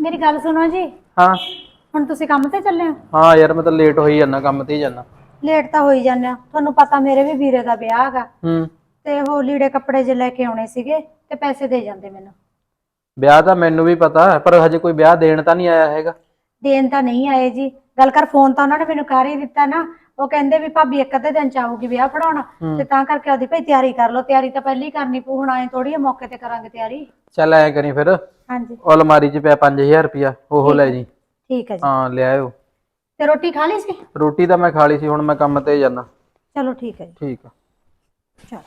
ਮੇਰੀ ਗੱਲ ਸੁਣੋ ਜੀ। ਹਾਂ। ਹੁਣ ਤੁਸੀਂ ਕੰਮ ਤੇ ਚੱਲੇ ਹੋ? ਹਾਂ ਯਾਰ ਮੈਂ ਤਾਂ ਲੇਟ ਹੋਈ ਜਾਂਦਾ ਕੰਮ ਤੇ ਹੀ ਜਾਂਦਾ। ਲੇਟ ਤਾਂ ਹੋਈ ਜਾਂਦੇ ਹੋ। ਤੁਹਾਨੂੰ ਪਤਾ ਮੇਰੇ ਵੀ ਵੀਰੇ ਦਾ ਵਿਆਹ ਹੈਗਾ। ਹੂੰ। ਤੇ ਉਹ ਲੀੜੇ ਕੱਪੜੇ ਜੇ ਲੈ ਕੇ ਆਉਣੇ ਸੀਗੇ ਤੇ ਪੈਸੇ ਦੇ ਜਾਂਦੇ ਮੈਨੂੰ। ਵਿਆਹ ਤਾਂ ਮੈਨੂੰ ਵੀ ਪਤਾ ਪਰ ਹਜੇ ਕੋਈ ਵਿਆਹ ਦੇਣ ਤਾਂ ਨਹੀਂ ਆਇਆ ਹੈਗਾ। ਦੇਣ ਤਾਂ ਨਹੀਂ ਆਏ ਜੀ। ਗੱਲ ਕਰ ਫੋਨ ਤਾਂ ਉਹਨਾਂ ਨੇ ਮੈਨੂੰ ਕਰ ਹੀ ਦਿੱਤਾ ਨਾ। ਉਹ ਕਹਿੰਦੇ ਵੀ ਭਾਬੀ ਇੱਕ ਅੱਧੇ ਦਿਨ ਚ ਆਊਗੀ ਵਿਆਹ ਫੜਾਉਣਾ ਤੇ ਤਾਂ ਕਰਕੇ ਉਹਦੀ ਭਾਈ ਤਿਆਰੀ ਕਰ ਲਓ ਤਿਆਰੀ ਤਾਂ ਪਹਿਲੀ ਕਰਨੀ ਪਊ ਹੁਣ ਆਏ ਥੋੜੀ ਮੌਕੇ ਤੇ ਕਰਾਂਗੇ ਤਿਆਰੀ। ਚੱਲ ਐ ਕਰੀ ਫਿਰ। ਹਾਂਜੀ। ਉਹ ਅਲਮਾਰੀ 'ਚ ਪਿਆ 5000 ਰੁਪਿਆ ਉਹ ਲੈ ਜੀ। ਠੀਕ ਹੈ ਜੀ। ਹਾਂ ਲੈ ਆਇਓ। ਤੇ ਰੋਟੀ ਖਾ ਲਈ ਸੀ? ਰੋਟੀ ਤਾਂ ਮੈਂ ਖਾ ਲਈ ਸੀ ਹੁਣ ਮੈਂ ਕੰਮ ਤੇ ਜਾਣਾ ਚਲੋ ਠੀਕ ਹੈ ਜੀ। ਠੀਕ ਆ। ਚਲ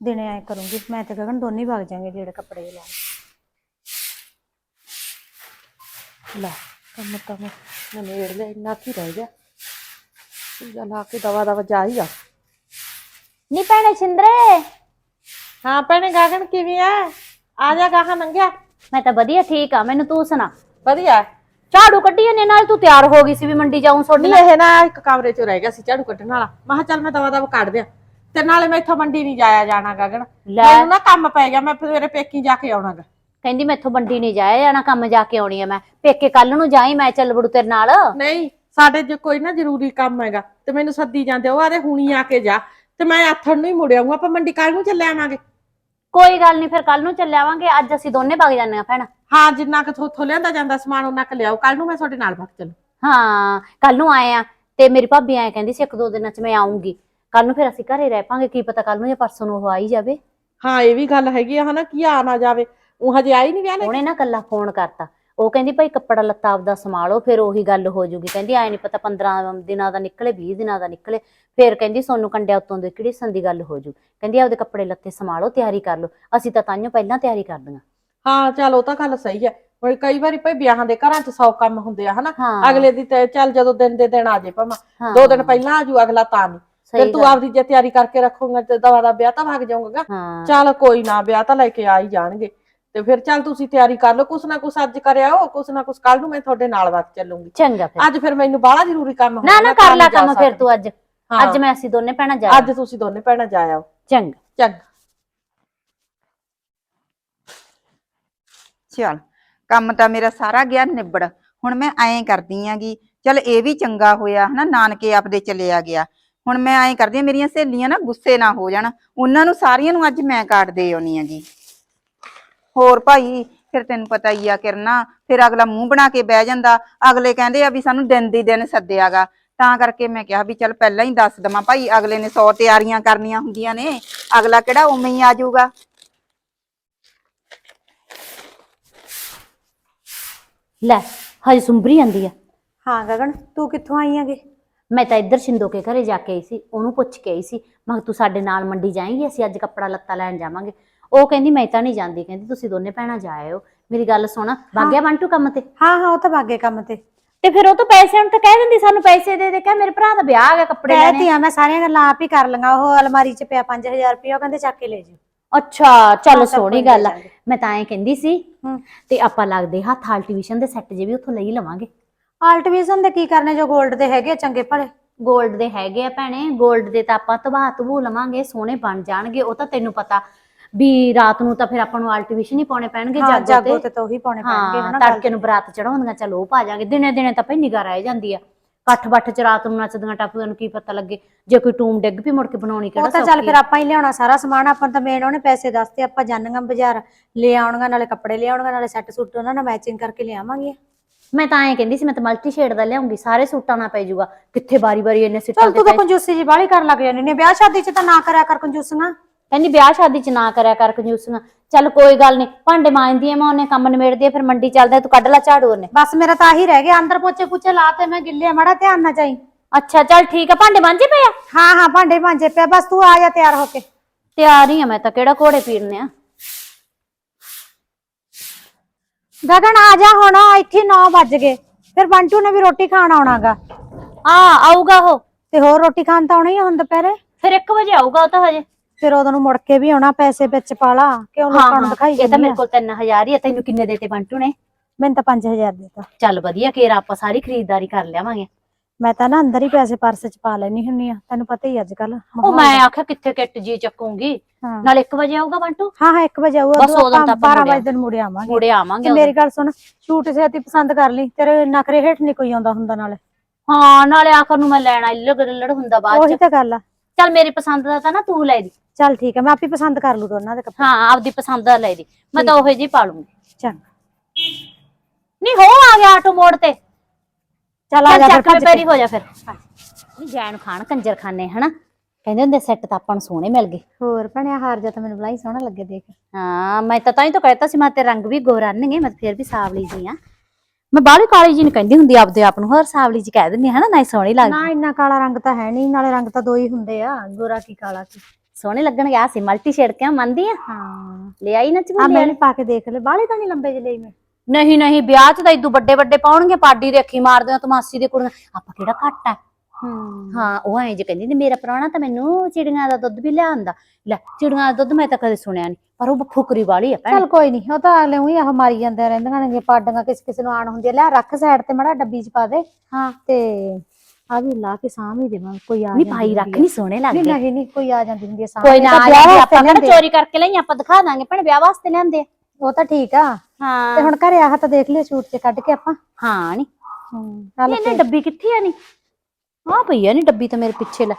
ਦਿਨੇ ਆਏ ਕਰੂੰਗੀ ਮੈਂ ਤੇ ਗਗਨ ਦੋਨੇ ਵਗ ਜਾਾਂਗੇ ਜਿਹੜੇ ਕੱਪੜੇ ਲੈਣ ਲੈ ਕੰਮ ਤਾਂ ਮੈਂ ਨਵੇੜ ਲਿਆ ਇੰਨਾ ਕੀ ਰਹਿ ਗਿਆ। ਪੂਜਾ ਲਾ ਕੇ ਦਵਾ ਦਵਾ ਜਾ ਹੀ ਆ। ਨੀ ਭੈਣੇ ਛਿੰਦਰੇ। ਹਾਂ ਭੈਣੇ ਗਾਗਣ ਕਿਵੇਂ ਆ? ਆ ਜਾ ਗਾਹਾਂ ਨੰਗਿਆ। ਮੈਂ ਤਾਂ ਵਧੀਆ ਠੀਕ ਆ ਮੈਨੂੰ ਤੂੰ ਸੁਣਾ। ਵਧੀਆ। ਝਾੜੂ ਕੱਢੀ ਨੇ ਨਾਲ ਤੂੰ ਤਿਆਰ ਹੋ ਗਈ ਸੀ ਵੀ ਮੰਡੀ ਜਾਉਂ ਸੋਡੀ ਨਹੀਂ ਇਹ ਨਾ ਇੱਕ ਕਮਰੇ ਚ ਰਹਿ ਗਿਆ ਸੀ ਝਾੜੂ ਕੱਢਣ ਵਾਲਾ। ਮੈਂ ਕਿਹਾ ਚੱਲ ਮੈਂ ਦਵਾ ਦਵਾ ਕੱਢ ਦਿਆਂ। ਤੇ ਨਾਲੇ ਮੈਂ ਇੱਥੋਂ ਮੰਡੀ ਨਹੀਂ ਜਾਇਆ ਜਾਣਾ ਗਾਗਣ ਲੈ। ਮੈਨੂੰ ਨਾ ਕੰਮ ਪੈ ਗਿਆ ਮੈਂ ਫਿਰ ਮੇਰੇ ਪੇਕੀ ਜਾ ਕੇ ਆਉਣਾਗਾ ਕਹਿੰਦੀ ਮੈਥੋਂ ਮੰਡੀ ਨਹੀਂ ਜਾਇਆ ਜਾਣਾ ਕੰਮ ਜਾ ਕੇ ਆਉਣੀ ਆ ਮੈਂ। ਪੇਕੇ ਕੱਲ ਨੂੰ ਜਾਈ ਮੈਂ ਚੱਲ ਬੜੂ ਤੇਰੇ ਨਾਲ। ਨਹੀਂ ਸਾਡੇ ਜੇ ਕੋਈ ਨਾ ਜ਼ਰੂਰੀ ਕੰਮ ਹੈਗਾ ਤੇ ਮੈਨੂੰ ਸੱਦੀ ਜਾਂਦੇ ਉਹ ਆਦੇ ਹੁਣੀ ਆ ਕੇ ਜਾ ਤੇ ਮੈਂ ਆਥਣ ਨੂੰ ਹੀ ਮੁੜ ਆਊਂਗਾ ਆਪਾਂ ਮੰਡੀ ਕੱਲ ਨੂੰ ਚੱਲੇ ਆਵਾਂਗੇ। ਕੋਈ ਗੱਲ ਨਹੀਂ ਫਿਰ ਕੱਲ ਨੂੰ ਚੱਲ ਆਵਾਂਗੇ ਅੱਜ ਅਸੀਂ ਦੋਨੇ ਵਗ ਜਾਂਦੇ ਆ ਭੈਣ। ਹਾਂ ਜਿੰਨਾ ਕੁ ਥੋਥੋਂ ਲਿਆਂਦਾ ਜਾਂਦਾ ਸਮਾਨ ਉਹਨਾਂ ਕੁ ਲਿਆਓ ਕੱਲ ਨੂੰ ਮੈਂ ਤੁਹਾਡੇ ਨਾਲ ਵਗ ਚੱਲੂ। ਹਾਂ ਕੱਲ ਨੂੰ ਆਏ ਆ ਤੇ ਮੇਰੀ ਭਾਬੀ ਐ ਕਹਿੰਦੀ ਸੀ ਇੱਕ ਦੋ ਦਿਨਾਂ ਚ ਮੈਂ ਆਉਂਗੀ ਕੱਲ ਨੂੰ ਫਿਰ ਅਸੀਂ ਘਰੇ ਰਹਿ ਪਾਂਗੇ ਕੀ ਪਤਾ ਕੱਲ ਨੂੰ ਜਾਂ ਪਰਸੋਂ ਨੂੰ ਉਹ ਆਈ ਜਾਵੇ। ਹਾਂ ਇਹ ਵੀ ਗੱਲ ਹੈਗੀ ਆ ਹਨਾ ਕੀ ਆ ਨਾ ਜਾਵੇ। ਉਹ ਹਜੇ ਆਈ ਨਹੀਂ ਵਿਆਹ ਲੈ ਉਹਨੇ ਨਾ ਕੱਲਾ ਫੋਨ ਕਰਤਾ। ਉਹ ਕਹਿੰਦੀ ਭਾਈ ਕੱਪੜਾ ਲੱਤਾ ਆਪਦਾ ਸੰਭਾਲੋ ਫਿਰ ਉਹੀ ਗੱਲ ਹੋ ਜੂਗੀ। ਕਹਿੰਦੀ ਐ ਨਹੀਂ ਪਤਾ 15 ਦਿਨਾਂ ਦਾ ਨਿਕਲੇ 20 ਦਿਨਾਂ ਦਾ ਨਿਕਲੇ। ਫਿਰ ਕਹਿੰਦੀ ਸੋਨੂੰ ਕੰਡਿਆ ਉੱਤੋਂ ਦੇ ਕਿਹੜੀ ਸੰਦੀ ਗੱਲ ਹੋ ਜੂ। ਕਹਿੰਦੀ ਆਪਦੇ ਕੱਪੜੇ ਲੱਤੇ ਸੰਭਾਲੋ ਤਿਆਰੀ ਕਰ ਲਓ। ਅਸੀਂ ਤਾਂ ਤਾਂਿਓ ਪਹਿਲਾਂ ਤਿਆਰੀ ਕਰ ਦੀਆਂ ਹਾਂ ਚੱਲ ਉਹ ਤਾਂ ਗੱਲ ਸਹੀ ਹੈ। ਹੁਣ ਕਈ ਵਾਰੀ ਭਾਈ ਵਿਆਹਾਂ ਦੇ ਘਰਾਂ 'ਚ ਸੌ ਕੰਮ ਹੁੰਦੇ ਆ ਹਨਾ? ਹਾਂ। ਅਗਲੇ ਦੀ ਤੇ ਚੱਲ ਜਦੋਂ ਦਿਨ ਦੇ ਦਿਨ ਆ ਜੇ ਭਾਵੇਂ ਹਾਂ, ਦੋ ਦਿਨ ਪਹਿਲਾਂ ਆਜੂ ਅਗਲਾ ਤਾਂ ਨਹੀਂ ਸਹੀ ਫਿਰ ਤੂੰ ਗੱਲ। ਆਪਦੀ ਜੇ ਤਿਆਰੀ ਕਰਕੇ ਰੱਖੋਗਾ ਤੇ ਦਵਾ ਦਾ ਵਿਆਹ ਤਾਂ ਭਾਗ ਜਾਊਗਾ। ਹਾਂ। ਚੱਲ ਕੋਈ ਨਾ ਵਿਆਹ ਤਾਂ ਲੈ ਕੇ ਆ ਹੀ ਜਾਣਗੇ। ਤੇ ਫਿਰ ਚੱਲ ਤੁਸੀਂ ਤਿਆਰੀ ਕਰ ਲਓ ਕੁਛ ਨਾ ਕੁਛ ਅੱਜ ਕਰਿਆ ਹੋ ਕੁਛ ਨਾ ਕੁਛ ਕੱਲ ਨੂੰ ਮੈਂ ਤੁਹਾਡੇ ਨਾਲ ਵਗ ਚੱਲੂੰਗੀ। ਚੰਗਾ ਫਿਰ। ਅੱਜ ਫਿਰ ਮੈਨੂੰ ਬਾਹਲਾ ਜ਼ਰੂਰੀ ਕੰਮ ਹੋਣਾ ਨਾ ਕਰ ਲੈ ਕੰਮ ਫਿਰ। ਤੂੰ ਅੱਜ। ਅੱਜ ਮੈਂ ਅਸੀਂ ਦੋਨੇ ਭੈਣਾਂ ਜਾ ਅੱਜ ਤੁਸੀਂ ਦੋਨੇ ਭੈਣਾਂ ਜਾ ਆਓ। ਚੰਗਾ। ਚੰਗਾ। ਚਲ ਕੰਮ ਤਾਂ ਮੇਰਾ ਸਾਰਾ ਗਿਆ ਨਿਬੜ। ਹੁਣ ਮੈਂ ਐਂ ਕਰਦੀ ਆਂਗੀ ਚਲ ਇਹ ਵੀ ਚੰਗਾ ਹੋਇਆ ਹਨਾ ਨਾਨਕੇ ਆਪਦੇ ਚਲਿਆ ਗਿਆ। ਹੁਣ ਮੈਂ ਐਂ ਕਰਦੀ ਆਂ ਮੇਰੀਆਂ ਸਹੇਲੀਆਂ ਨਾ ਗੁੱਸੇ ਨਾ ਹੋ ਜਾਣ। ਉਹਨਾਂ ਨੂੰ ਸਾਰੀਆਂ ਨੂੰ ਅੱਜ ਮੈਂ ਕਾਰਡ ਦੇ ਆਉਣੀ ਆਂਗੀ। ਹੋਰ ਭਾਈ ਫਿਰ ਤੈਨੂੰ ਪਤਾ ਹੀ ਆ ਕਿਰਨਾ ਫਿਰ ਅਗਲਾ ਮੂੰਹ ਬਣਾ ਕੇ ਬਹਿ ਜਾਂਦਾ। ਅਗਲੇ ਕਹਿੰਦੇ ਆ ਵੀ ਸਾਨੂੰ ਦਿਨ ਦੀ ਦਿਨ ਸੱਦਿਆਗਾ। ਤਾਂ ਕਰਕੇ ਮੈਂ ਕਿਹਾ ਵੀ ਚੱਲ ਪਹਿਲਾਂ ਹੀ ਦੱਸ ਦਵਾਂ ਭਾਈ ਅਗਲੇ ਨੇ 100 ਤਿਆਰੀਆਂ ਕਰਨੀਆਂ ਹੁੰਦੀਆਂ ਨੇ ਅਗਲਾ ਕਿਹੜਾ ਉਵੇਂ ਹੀ ਆ ਜਾਊਗਾ। ਲੈ ਹਜੇ ਸੁੰਬਰੀ ਜਾਂਦੀ ਆ। ਹਾਂ ਗਗਨ ਤੂੰ ਕਿੱਥੋਂ ਆਈ ਆਂਗੇ ਮੈਂ ਤਾਂ ਇੱਧਰ ਸ਼ਿੰਦੋ ਕੇ ਘਰੇ ਜਾ ਕੇ ਆਈ ਸੀ ਉਹਨੂੰ ਪੁੱਛ ਕੇ ਆਈ ਸੀ ਮੈਂ ਕਿਹਾ ਤੂੰ ਸਾਡੇ ਨਾਲ ਮੰਡੀ ਜਾਏਂਗੀ ਅਸੀਂ ਅੱਜ ਕੱਪੜਾ ਲੱਤਾ ਲੈਣ ਜਾਵਾਂਗੇ। ਉਹ ਕਹਿੰਦੀ ਮੈਂ ਤਾਂ ਨਹੀਂ ਜਾਂਦੀ। ਕਹਿੰਦੀ ਤੁਸੀਂ ਦੋਨੇ ਭੈਣਾਂ ਜਾਇਓ ਮੇਰੀ ਗੱਲ ਸੁਣ ਬਾਗਿਆ ਬੰਟੂ ਕੰਮ ਤੇ? ਹਾਂ ਹਾਂ ਉਹ ਤਾਂ ਬਾਗੇ ਕੰਮ ਤੇ। ਤੇ ਫਿਰ ਉਹ ਤੋਂ ਪੈਸੇ ਹੁਣ ਤਾਂ ਕਹਿ ਦਿੰਦੀ ਸਾਨੂੰ ਪੈਸੇ ਦੇ ਦੇ ਕਹਿ ਮੇਰੇ ਭਰਾ ਦਾ ਵਿਆਹ ਆ ਕੱਪੜੇ ਲੈਣੇ। ਕਹਿਤੀ ਆ ਮੈਂ ਸਾਰੀਆਂ ਗੱਲਾਂ ਆਪ ਹੀ ਕਰ ਲੰਗਾ ਉਹ ਅਲਮਾਰੀ 'ਚ ਪਿਆ 5000 ਰੁਪਏ ਉਹ ਕਹਿੰਦੇ ਚੱਕ ਕੇ ਲੈ ਜਿਓ ਅੱਛਾ ਚੱਲ ਸੋਹਣੀ ਗੱਲ ਆ। ਮੈਂ ਤਾਂ ਐ ਕਹਿੰਦੀ ਸੀ ਤੇ ਆਪਾਂ ਲੱਗਦੇ ਹੱਥ ਹਾਲ ਦੇ ਸੈੱਟ ਜੇ ਵੀ ਉੱਥੋਂ ਲਈ ਲਵਾਂਗੇ। ਆਲਟਵੀਜ਼ਨ ਦੇ ਕੀ ਕਰਨੇ ਜੋ 골ਡ ਦੇ ਹੈਗੇ ਆ ਚੰਗੇ ਭਲੇ? 골ਡ ਦੇ ਹੈਗੇ ਆ ਭੈਣੇ 골ਡ ਦੇ ਤਾਂ ਆਪਾਂ ਤਬਾਹ ਤਬੂ ਲਵਾਂਗੇ ਸੋਹਣੇ ਬਣ ਜਾਣਗੇ ਉਹ ਤਾਂ ਤੈਨੂੰ ਪਤਾ। ਵੀ ਰਾਤ ਨੂੰ ਤਾਂ ਫਿਰ ਆਪਾਂ ਨੂੰ ਆਲਟੀਵਿਸ਼ਨ ਹੀ ਪਾਉਣੇ ਪੈਣਗੇ ਹਾਂ ਜਾਗੋ ਜਾਗੋ ਤੇ। ਤੇ ਉਹੀ ਪਾਉਣੇ ਪੈਣਗੇ ਹਾਂ ਤੜਕੇ ਨੂੰ ਬਰਾਤ ਚੜਾਉਂਦੀਆਂ ਚਲ ਉਹ ਪਾ ਜਾਾਂਗੇ। ਦਿਨੇ ਦਿਨੇ ਤਾਂ ਭਈ ਨਿਗਾ ਰਹਿ ਜਾਂਦੀ ਆ। ਇਕੱਠ ਬੱਠ ਚ ਰਾਤ ਨੂੰ ਨੱਚਦੀਆਂ ਟੱਪਦੀਆਂ ਨੂੰ ਕੀ ਪਤਾ ਲੱਗੇ। ਜੇ ਕੋਈ ਟੂਮ ਡਿੱਗ ਵੀ ਮੁੜ ਕੇ ਬਣਾਉਣੀ ਕਿਹੜਾ ਉਹ ਤਾਂ ਚੱਲ ਫਿਰ। ਆਪਾਂ ਹੀ ਲਿਆਉਣਾ ਸਾਰਾ ਸਮਾਨ ਆਪਾਂ ਤਾਂ ਮੇਨ ਉਹਨੇ ਪੈਸੇ ਦੱਸਤੇ ਆਪਾਂ ਜਾਣਾਂਗਾ ਬਾਜ਼ਾਰ। ਲੈ ਆਉਣਗਾ ਨਾਲੇ ਕੱਪੜੇ ਲੈ ਆਉਣਗਾ ਨਾਲੇ ਸੈੱਟ ਸੂਟ ਉਹਨਾਂ ਨਾਲ ਮੈਚਿੰਗ ਕਰਕੇ ਲਿਆਵਾਂਗੇ ਮੈਂ ਤਾਂ ਐਂ ਕਹਿੰਦੀ ਸੀ ਮੈਂ ਤਾਂ ਮਲਟੀ ਸ਼ੇਡ ਦਾ ਲਿਆਉਂਗੀ ਸਾਰੇ ਸੂਟਾਂ ਨਾਲ ਪੈ ਜਾਊਗਾ। ਕਿੱਥੇ ਬਾਰੀ ਬਾਰੀ ਇੰਨੇ ਸਿੱਟਾਂ ਚੱਲ ਤੇ ਤੂੰ ਕੰਜੂਸੀ ਜੀ ਬਾਹਲੀ ਕਰਨ ਲੱਗ ਜਾਂਦੀ ਨੇ ਵਿਆਹ ਸ਼ਾਦੀ 'ਚ ਤਾਂ ਨਾ ਕਰਿਆ ਕਰ ਕੰਜੂਸੀਆਂ। ਕਹਿੰਦੀ ਵਿਆਹ ਸ਼ਾਦੀ ਚ ਨਾ ਕਰਿਆ ਕਰ ਕੰਜੂਸੀਆਂ ਚੱਲ ਕੋਈ ਗੱਲ ਨਹੀਂ ਭਾਂਡੇ ਮਾਂਜਦੀ ਐ ਮੈਂ ਉਹਨੇ ਕੰਮ ਨਿਬੇੜਦੀ ਐ ਫਿਰ ਮੰਡੀ ਚੱਲਦਾ ਤੂੰ ਕੱਢ ਲੈ ਝਾੜੂ ਉਹਨੇ। ਬਸ ਮੇਰਾ ਤਾਂ ਆਹੀ ਰਹਿ ਗਿਆ ਅੰਦਰ ਪੋਚੇ ਪੁੱਛੇ ਲਾਤੇ ਮੈਂ ਗਿੱਲੇ ਮੜਾ ਧਿਆਨ ਨਾ ਚਾਈ ਅੱਛਾ ਚੱਲ ਠੀਕ ਆ ਭਾਂਡੇ ਮਾਂਜੇ ਪਏ ਆ? ਹਾਂ ਹਾਂ ਭਾਂਡੇ ਭਾਂਜੇ ਪਿਆ ਬਸ ਤੂੰ ਆ ਜਾ ਤਿਆਰ ਹੋ ਕੇ। ਤਿਆਰ ਹੀ ਆ ਮੈਂ ਤਾਂ ਕਿਹੜਾ ਘੋੜੇ ਪੀੜਨੇ ਆ? ਗਗਨ ਆ ਜਾ ਹੁਣ ਇੱਥੇ 9 ਵੱਜ ਗਏ ਫਿਰ ਬੰਟੂ ਨੇ ਵੀ ਰੋਟੀ ਖਾਣ ਆਉਣਾਗਾ। ਆ ਆਊਗਾ ਉਹ। ਤੇ ਹੋਰ ਰੋਟੀ ਖਾਣ ਤਾਂ ਆਉਣਾ ਹੀ ਆ ਹੁਣ ਦੁਪਹਿਰੇ? ਫਿਰ 1 ਵਜੇ ਆਊਗਾ ਉਹ ਤਾਂ ਹਜੇ। ਫਿਰ ਉਦੋਂ ਨੂੰ ਮੁੜ ਕੇ ਵੀ ਆਉਣਾ ਪੈਸੇ ਵਿੱਚ ਪਾਲਾ ਕਿਉਂ ਹਾਂ ਲੋਕਾਂ ਨੂੰ ਦਿਖਾਈ ਇਹ ਤਾਂ ਜਾਂਦੀ ਮੇਰੇ ਆ। ਕੋਲ 3000 ਹੀ ਆ ਤੈਨੂੰ ਕਿੰਨੇ ਦੇਤੇ ਬੰਟੂ ਨੇ? ਮੈਨੂੰ ਤਾਂ 5000 ਦਿੱਤਾ। ਚੱਲ ਵਧੀਆ ਕੇਰ ਆਪਾਂ ਸਾਰੀ ਖਰੀਦਦਾਰੀ ਕਰ ਲਿਆਵਾਂਗੇ। ਮੈਂ ਤਾਂ ਨਾ ਅੰਦਰ ਹੀ ਪੈਸੇ ਪਰਸ ਚ ਪਾ ਲੈਣੀ ਹੁੰਨੀ ਆ ਤੈਨੂੰ ਪਤਾ ਹੀ ਅੱਜ ਕੱਲ ਉਹ ਮੈਂ ਆਖਿਆ ਕਿੱਥੇ ਕਿੱਟ ਜੀ ਚੱਕੂਗੀ? ਹਾਂ। ਨਾਲ 1 ਵਜੇ ਆਊਗਾ ਬੰਟੂ? ਹਾਂ ਹਾਂ 1 ਵਜੇ ਆਊਗਾ ਬਸ ਉਦੋਂ ਤਾਂ ਆਪਾਂ 12 ਮੁੜ ਵਜੇ ਦਿਨ ਮੁੜ ਆਵਾਂਗੇ। ਮੁੜੇ ਆਵਾਂਗੇ ਤੇ ਮੇਰੀ ਗੱਲ ਸੁਣ ਸ਼ੂਟ ਛੇਤੀ ਪਸੰਦ ਕਰ ਲਈ ਤੇਰੇ ਨਖਰੇ ਹੇਠ ਨਹੀਂ ਕੋਈ ਆਉਂਦਾ ਹੁੰਦਾ ਨਾਲੇ। ਹਾਂ ਨਾਲੇ ਆਖਰ ਨੂੰ ਮੈਂ ਲੈਣਾ ਇੱਲੜ ਗਿੱਲੜ ਹੁੰਦਾ ਬਾਅਦ ਉਹੀ ਚ। ਤਾਂ ਗੱਲ ਆ। ਚੱਲ ਮੇਰੀ ਪਸੰਦ ਦਾ ਤਾਂ ਨਾ ਤੂੰ ਲੈ ਦੀ ਚੱਲ ਠੀਕ ਹੈ ਮੈਂ ਆਪੇ ਪਸੰਦ ਕਰ ਲੂ ਦੋਨਾਂ ਦੇ ਕੱਪੜੇ। ਹਾਂ ਆਪਦੀ ਪਸੰਦ ਦਾ ਲੈ ਦੀ ਮੈਂ ਤਾਂ ਉਹੇ ਜੀ ਪਾ ਲੂੰਗੀ। ਚੰਗਾ। ਨਹੀਂ ਹੋ ਆ ਗਿਆ ਆਟੋ ਮੋੜ ਤੇ। ਚੱਲ ਆ ਜਾ ਫਿਰ ਚੱਕ ਭੱਜ ਪੈਰੀ ਕੇ। ਹੋ ਜਾ ਫਿਰ। ਨਹੀਂ ਜੈਨ ਖਾਨ ਕੰਜਰ ਖਾਨੇ ਹਨਾ? ਕਹਿੰਦੇ ਹੁੰਦੇ ਸੈੱਟ ਤਾਂ ਆਪਾਂ ਨੂੰ ਸੋਹਣੇ ਮਿਲ ਗਏ। ਹੋਰ ਭਣਿਆ ਹਾਰ ਜਾ ਤਾਂ ਮੈਨੂੰ ਬਲਾਈ ਸੋਹਣਾ ਲੱਗੇ ਦੇਖ। ਹਾਂ ਮੈਂ ਤਾਂ ਤਾਂ ਹੀ ਤਾਂ ਕਹਿਤਾ ਸੀ ਮੈਂ ਤੇ ਰੰਗ ਵੀ ਗੋਰਾ ਨਹੀਂਗੇ ਮੈਂ ਤਾਂ ਫਿਰ ਵੀ ਸਾਵਲੀ ਜੀ ਆ। ਮੈਂ ਬਾਹਲੀ ਕਾਲੀ ਜੀ ਨਹੀਂ ਕਹਿੰਦੀ ਹੁੰਦੀ ਆਪਦੇ ਆਪ ਨੂੰ। ਹੋਰ ਸਾਵਲੀ ਜੀ ਕਹਿ ਦਿੰਦੀ ਆ, ਹਨਾ? ਨਾ ਸੋਹਣੀ ਲੱਗਦੀ। ਨਾ ਇੰਨਾ ਕਾਲਾ ਰੰਗ ਤਾਂ ਹੈ ਨਹੀਂ ਨਾਲੇ ਰੰਗ ਤਾਂ ਦੋ ਹੀ ਹੁੰਦੇ ਆ। ਗੋਰਾ ਕੀ ਕਾਲਾ ਕੀ ਸੋਹਣੇ ਲੱਗਣਗੇ। ਆ ਸੀ ਮਲਟੀ ਸ਼ੇਡ ਕਿਉਂ? ਮੰਨਦੀ ਆ? ਹਾਂ। ਲੈ ਆਈ ਨਾ ਆ ਮੈਂ ਵੀ ਪਾ ਕੇ ਦੇਖ ਲੈ ਬਾਹਲੇ ਤਾਂ ਨਹੀਂ ਲੰਬੇ ਜਿਹੇ ਲਈ ਮੈਂ। ਨਹੀਂ ਨਹੀਂ ਵਿਆਹ 'ਚ ਤਾਂ ਇਦੋਂ ਵੱਡੇ ਵੱਡੇ ਪਾਉਣਗੇ। ਪਾਡੀ ਦੇਖੀ ਮਾਰਦੇ ਆ ਤਮਾਸੀ ਦੇ ਕੁੜੀਆਂ। ਆਪਾਂ ਕਿਹੜਾ ਘੱਟ ਆ? ਹੂੰ। ਹਾਂ ਉਹ ਐਂ ਜੇ ਕਹਿੰਦੀ ਨੇ ਮੇਰਾ ਪ੍ਰਾਹੁਣਾ ਤਾਂ ਮੈਨੂੰ ਚਿੜੀਆਂ ਦਾ ਦੁੱਧ ਵੀ ਲਿਆਂਦਾ। ਲੈ ਚਿੜੀਆਂ ਦਾ ਦੁੱਧ ਮੈਂ ਤਾਂ ਕਦੇ ਸੁਣਿਆ ਨਹੀਂ ਪਰ ਉਹ ਫੁਕਰੀ ਵਾਲੀ ਆ ਭੈਣ। ਚੱਲ ਕੋਈ ਨਹੀਂ ਉਹ ਤਾਂ ਅਗਲੇ ਉਹੀ ਆਹ ਮਾਰੀ ਜਾਂਦੇ ਰਹਿੰਦੀਆਂ ਨੇ ਪਾਡੀਆਂ ਕਿਸ ਕਿਸ ਨੂੰ ਆਣ ਹੁੰਦੀ ਆ ਲੈ ਰੱਖ ਸਾਈਡ ਤੇ ਮੜਾ ਡੱਬੀ ਚ ਪਾ ਦੇ। ਹਾਂ। ਤੇ ਆ ਵੀ ਲਾ ਕੇ ਸਾਂਭ ਹੀ ਦੇਵਾਂ ਕੋਈ ਆ ਨਹੀਂ ਜਾਂਦੀ ਭਾਈ ਰੱਖ ਹੁੰਦੀ ਆ। ਨਹੀਂ ਸੋਹਣੇ ਨਹੀਂ ਲੱਗਦੇ। ਨਹੀਂ ਨਹੀਂ ਕੋਈ ਆ ਜਾਂਦੀ ਹੁੰਦੀ ਆ ਸਾਂਭ ਕੋਈ ਇਹ ਨਾ ਤਾਂ ਆ ਵਿਆਹ ਜਾਂਦੀ, ਵਾਸਤੇ ਆਪਾਂ ਕਿਹੜਾ ਲਿਆਂਦੇ। ਚੋਰੀ ਕਰਕੇ ਲਈ ਆਪਾਂ ਦਿਖਾ ਦਾਂਗੇ ਭੈਣ ਵਿਆਹ ਵਾਸਤੇ ਲਿਆਂਦੇ ਆ। ਉਹ ਤਾਂ ਠੀਕ ਆ। ਤੇ ਹਾਂ ਹੁਣ ਘਰੇ ਆਹ ਤਾਂ ਦੇਖ ਲਿਓ ਸ਼ੂਟ ਚ ਕੱਢ ਕੇ ਆਪਾਂ। ਹਾਂ ਨਹੀਂ ਚੱਲ ਇਹਨੇ ਡੱਬੀ ਕਿੱਥੇ ਆ ਨਹੀਂ ਆ ਪਈ ਆ ਨਹੀਂ ਡੱਬੀ ਤਾਂ ਮੇਰੇ ਪਿੱਛੇ ਲੈ।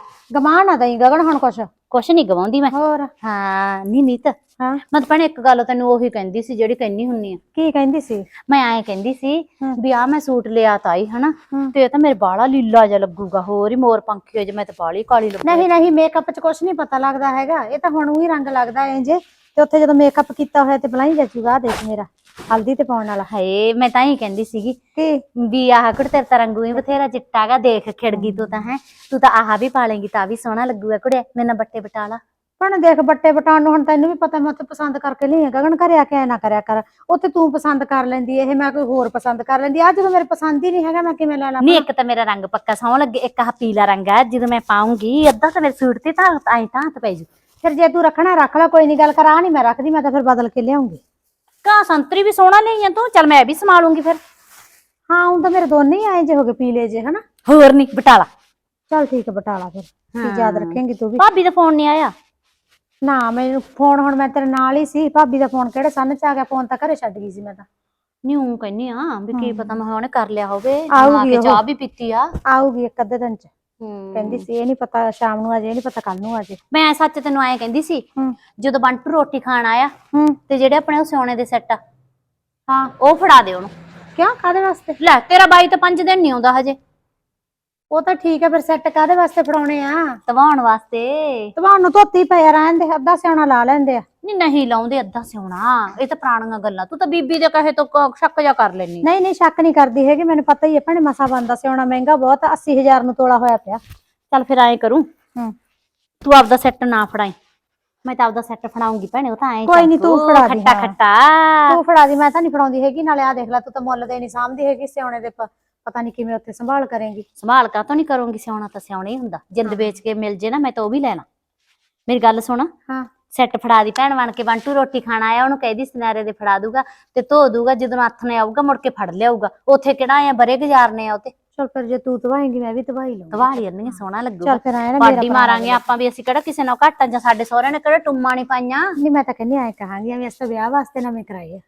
ਨਾ ਦਈ ਗਗਨ ਹੁਣ ਕੁਛ। ਕੁਛ ਨਹੀਂ ਗਵਾਉਂਦੀ ਮੈਂ। ਹੋਰ? ਹਾਂ ਨਹੀਂ ਨੀਤ ਹਾਂ। ਮੈਂ ਤਾਂ ਭੈਣੇ ਇੱਕ ਗੱਲ ਤੈਨੂੰ ਉਹੀ ਕਹਿੰਦੀ ਸੀ ਜਿਹੜੀ ਕਹਿੰਦੀ ਹੁੰਨੀ ਆ। ਕੀ ਕਹਿੰਦੀ ਸੀ? ਮੈਂ ਐਂ ਕਹਿੰਦੀ ਸੀ। ਵੀ ਆ ਮੈਂ ਸੂਟ ਲਿਆ ਤਾਈ ਹਨਾ। ਤੇ ਇਹ ਤਾਂ ਮੇਰੇ ਬਾਲਾ ਲੀਲਾ ਜਿਹਾ ਲੱਗੂਗਾ ਹੋਰ ਹੀ ਮੋਰ ਪੰਖੀ ਹੋ ਜੇ ਮੈਂ ਤਾਂ ਬਾਲੀ ਕਾਲੀ ਲੱਗੂ ਨਹੀਂ ਨਹੀਂ ਮੇਕਅਪ ਚ ਕੁਛ ਨਹੀਂ ਪਤਾ ਲੱਗਦਾ ਹੈਗਾ। ਇਹ ਤਾਂ ਹੁਣ ਉਹੀ ਰੰਗ ਲੱਗਦਾ ਇੰਜ ਤੇ ਉੱਥੇ ਜਦੋਂ ਮੇਕਅਪ ਕੀਤਾ ਹੋਇਆ ਤੇ ਬਲਾਈ ਜੱਜੂਗਾ ਦੇਖ ਮੇਰਾ ਹਲਦੀ ਤੇ ਪਾਉਣ ਵਾਲਾ। ਹਾਏ ਮੈਂ ਤਾਂ ਹੀ ਕਹਿੰਦੀ ਸੀਗੀ ਕੀ? ਵੀ ਆਹ ਕੁੜ ਤੇਰੇ ਤਾਂ ਰੰਗੂ ਹੀ ਬਥੇਰਾ ਚਿੱਟਾ ਗਾ ਦੇਖ ਖਿੜ ਗਈ ਤੂੰ ਤਾਂ ਹੈ? ਤੂੰ ਤਾਂ ਆਹ ਵੀ ਪਾ ਲੇਂਗੀ ਤਾਂ ਵੀ ਸੋਹਣਾ ਲੱਗੂਗਾ ਕੁੜੇ ਮੇਰੇ ਨਾਲ ਬੱਟੇ ਬਟਾਲਾ ਭਣ ਦੇਖ ਬੱਟੇ ਬਟਾਣ ਨੂੰ ਹੁਣ ਤੈਨੂੰ ਵੀ ਪਤਾ ਮੈਂ ਉੱਥੇ ਪਸੰਦ ਕਰਕੇ ਲਈ ਆ। ਗਗਨ ਘਰੇ ਆ ਕੇ ਐ ਨਾ ਕਰਿਆ ਕਰ। ਉੱਥੇ ਤੂੰ ਪਸੰਦ ਕਰ ਲੈਂਦੀ ਇਹ ਮੈਂ ਕੋਈ ਹੋਰ ਪਸੰਦ ਕਰ ਲੈਂਦੀ ਆ। ਜਦੋਂ ਮੇਰੇ ਪਸੰਦ ਹੀ ਨਹੀਂ ਹੈਗਾ ਮੈਂ ਕਿਵੇਂ ਲੈ ਲਾਂ ਨਹੀਂ ਇੱਕ ਤਾਂ ਮੇਰਾ ਰੰਗ ਪੱਕਾ ਸੌਂ ਲੱਗੇ ਇੱਕ ਆਹ ਪੀਲਾ ਰੰਗ ਹੈ ਜਦੋਂ ਮੈਂ ਪਾਉਂਗੀ ਅੱਧਾ ਤਾਂ ਮੇਰੇ ਸੂਟ ਤੇ ਤਾਂ ਐਂ ਤਾਂ ਹੱਥ ਪੈ ਜੂ। ਫਿਰ ਜੇ ਤੂੰ ਰੱਖਣਾ ਰੱਖ ਲੈ ਕੋਈ ਨਹੀਂ ਗੱਲ ਕਰ ਆ ਨਹੀਂ ਮੈਂ ਰੱਖਦੀ ਮੈਂ ਤਾਂ ਫਿਰ ਬਦਲ ਕੇ ਲਿਆਉਂਗੀ। ਕਾ ਸੰਤਰੀ ਵੀ ਸੋਹਣਾ ਨਹੀਂ ਆ ਤੂੰ? ਚੱਲ ਮੈਂ ਵੀ ਸੰਭਾਲੂੰਗੀ ਫਿਰ। ਹਾਂ ਹੁਣ ਤਾਂ ਮੇਰੇ ਦੋਨੇ ਹੀ ਆਏ ਜੇ ਹੋ ਗਏ ਪੀਲੇ ਜੇ ਹਨਾ? ਹੋਰ ਨਹੀਂ ਬਟਾਲਾ ਚੱਲ ਠੀਕ ਹੈ ਬਟਾਲਾ ਫਿਰ। ਕੀ ਯਾਦ ਰੱਖੇਂਗੀ ਤੂੰ ਵੀ। ਭਾਬੀ ਦਾ ਫੋਨ ਨਹੀਂ ਆਇਆ। ਨਾ ਮੈਨੂੰ ਫੋਨ ਹੁਣ ਮੈਂ ਤੇਰੇ ਨਾਲ ਹੀ ਸੀ ਭਾਬੀ ਦਾ ਫੋਨ ਕਿਹੜੇ ਸੰਨ ਚ ਆ ਗਿਆ ਫੋਨ ਤਾਂ ਘਰੇ ਛੱਡ ਗਈ ਸੀ ਮੈਂ ਤਾਂ। ਨਹੀਂ ਉਹ ਕਹਿੰਨੀ ਆ ਵੀ ਕੀ ਪਤਾ ਮੈਂ ਉਹਨੇ ਕਰ ਲਿਆ ਹੋਵੇ ਆ ਕੇ। ਚਾਹ ਵੀ ਪੀਤੀ ਆ। ਆਊਗੀ ਇੱਕ ਅੱਧੇ ਦਿਨ ਚ। ਕਹਿੰਦੀ ਸੀ ਇਹ ਨਹੀਂ ਪਤਾ ਸ਼ਾਮ ਨੂੰ ਆ ਜੇ ਇਹ ਨਹੀਂ ਪਤਾ ਕੱਲ ਨੂੰ ਆ ਜੇ ਮੈਂ ਸੱਚ ਤੈਨੂੰ ਐਂ ਕਹਿੰਦੀ ਸੀ ਜਦੋਂ ਬੰਟੂ ਰੋਟੀ ਖਾਣ ਆਇਆ ਤੇ ਜਿਹੜੇ ਆਪਣੇ ਉਹ ਸਿਉਣੇ ਦੇ ਸੈੱਟ ਆ ਹਾਂ ਉਹ ਫੜਾ ਦੇ ਉਹਨੂੰ। ਕਿਉਂ? ਕਾਦੇ ਵਾਸਤੇ? ਲੈ ਤੇਰਾ ਬਾਈ ਤਾਂ 5 ਦਿਨ ਨਹੀਂ ਆਉਂਦਾ ਹਜੇ। ਉਹ ਤਾਂ ਠੀਕ ਹੈ ਫਿਰ ਸੈੱਟ ਕਾਦੇ ਵਾਸਤੇ ਫੜਾਉਣੇ ਆ? ਤਵਾਉਣ ਵਾਸਤੇ। ਤੁਹਾਨੂੰ ਧੋਤੀ ਪਿਆ ਰਹਿਣ ਦੇ ਅੱਧਾ ਸਿਆਣਾ ਲਾ ਲੈਂਦੇ ਆ। ਨਹੀਂ ਨਹੀਂ ਲਾਉਂਦੇ ਅੱਧਾ ਸਿਉਣਾ। ਇਹ ਤਾਂ ਪੁਰਾਣੀਆਂ ਗੱਲਾਂ। ਤੂੰ ਤਾਂ ਬੀਬੀ ਦੇ ਕਹੇ ਤੋਂ ਕ- ਸ਼ੱਕ ਜਾ ਕਰ ਲੈਨੀ ਨਹੀਂ ਨਹੀਂ ਸ਼ੱਕ ਨਹੀਂ ਕਰਦੀ ਹੈਗੀ ਮੈਨੂੰ ਪਤਾ ਹੀ ਹੈ ਭੈਣੇ ਮਸਾ ਬੰਦਾ ਸਿਆਉਣਾ ਮਹਿੰਗਾ ਬਹੁਤ 80000 ਨੂੰ ਤੋਲਾ ਹੋਇਆ ਪਿਆ। ਚੱਲ ਫਿਰ ਐਂ ਕਰੂੰ। ਹੂੰ। ਤੂੰ ਆਪਦਾ ਸੈੱਟ ਨਾ ਫੜਾਈ। ਮੈਂ ਤਾਂ ਆਪਦਾ ਸੈੱਟ ਫੜਾਉਂਗੀ ਭੈਣੇ ਉਹ ਤਾਂ ਐਂ ਕੋਈ ਨੀ, ਤੂੰ ਚੱਕੂ, ਫੜਾ ਦੀ, ਖੱਟਾ ਹਾਂ। ਖੱਟਾ। ਤੂੰ ਫੜਾ ਦੀ ਮੈਂ ਤਾਂ ਨਹੀਂ ਫੜਾਉਂਦੀ ਹੈਗੀ ਨਾਲੇ ਆ ਦੇਖ ਲੈ ਤੂੰ ਤਾਂ ਮੁੱਲ ਦੇ ਨਹੀਂ ਸਾਂਭਦੀ ਹੈਗੀ ਸਿਆਉਣੇ ਦੇ ਪ- ਪਤਾ ਨਹੀਂ ਕਿਵੇਂ ਉੱਥੇ ਸੰਭਾਲ ਕਰੇਂਗੀ। ਸੰਭਾਲ ਕਾ ਤੋਂ ਨਹੀਂ ਕਰੂੰਗੀ ਸਿਆਉਣਾ ਤਾਂ ਸਿਆਉਣਾ ਹੀ ਹੁੰਦਾ। ਜਿੰਦ ਵੇਚ ਕੇ ਮਿਲ ਜੇ ਨਾ ਮੈਂ ਤਾਂ ਉਹ ਵੀ ਲੈਣਾ ਮੇਰੀ ਗੱਲ ਸੁਣ। ਹਾਂ। ਸੈੱਟ ਫੜਾ ਦੀ ਭੈਣ ਬਣ ਕੇ ਬੰਟੂ ਰੋਟੀ ਖਾਣ ਆਇਆ ਉਹਨੂੰ ਕਹਿਦੀ ਸਨਾਰੇ ਦੇ ਫੜਾ ਦੂਗਾ ਤੇ ਧੋ ਦੂਗਾ ਜਦੋਂ ਹੱਥ ਨੇ ਆਊਗਾ ਮੁੜ ਕੇ ਫੜ ਲਿਆਊਗਾ। ਉੱਥੇ ਕਿਹੜਾ ਆ ਬਰੇ ਗੁਜ਼ਾਰਨੇ ਆ ਉਤੇ ਚਲ ਫਿਰ ਜੇ ਤੂੰ ਧਵਾਏਂਗੀ ਮੈਂ ਵੀ ਧਵਾਈ ਲਵਾਂ ਧਵਾਲੀ ਅੰਨੀ ਸੋਹਣਾ ਲੱਗੂਗਾ। ਚਲ ਫਿਰ ਆਏ ਨਾ ਪਾਡੀ ਮਾਰਾਂਗੇ ਆਪਾਂ ਵੀ ਅਸੀਂ ਕਿਹੜਾ ਕਿਸੇ ਨਾਲ ਘਾਟਾਂ ਜਾਂ ਸਾਡੇ ਸਹੁਰੇ ਨੇ ਕਿਹੜਾ ਟੁੰਮਾਂ ਨਹੀਂ ਪਾਈਆਂ। ਨਹੀਂ ਮੈਂ ਤਾਂ ਕਹਿੰਦੀ ਐ ਕਹਾਂਗੀ ਐਵੇਂ ਅਸਾਂ ਵਿਆਹ ਵਾਸਤੇ ਨਵੇਂ ਕਰਾਏ ਆ।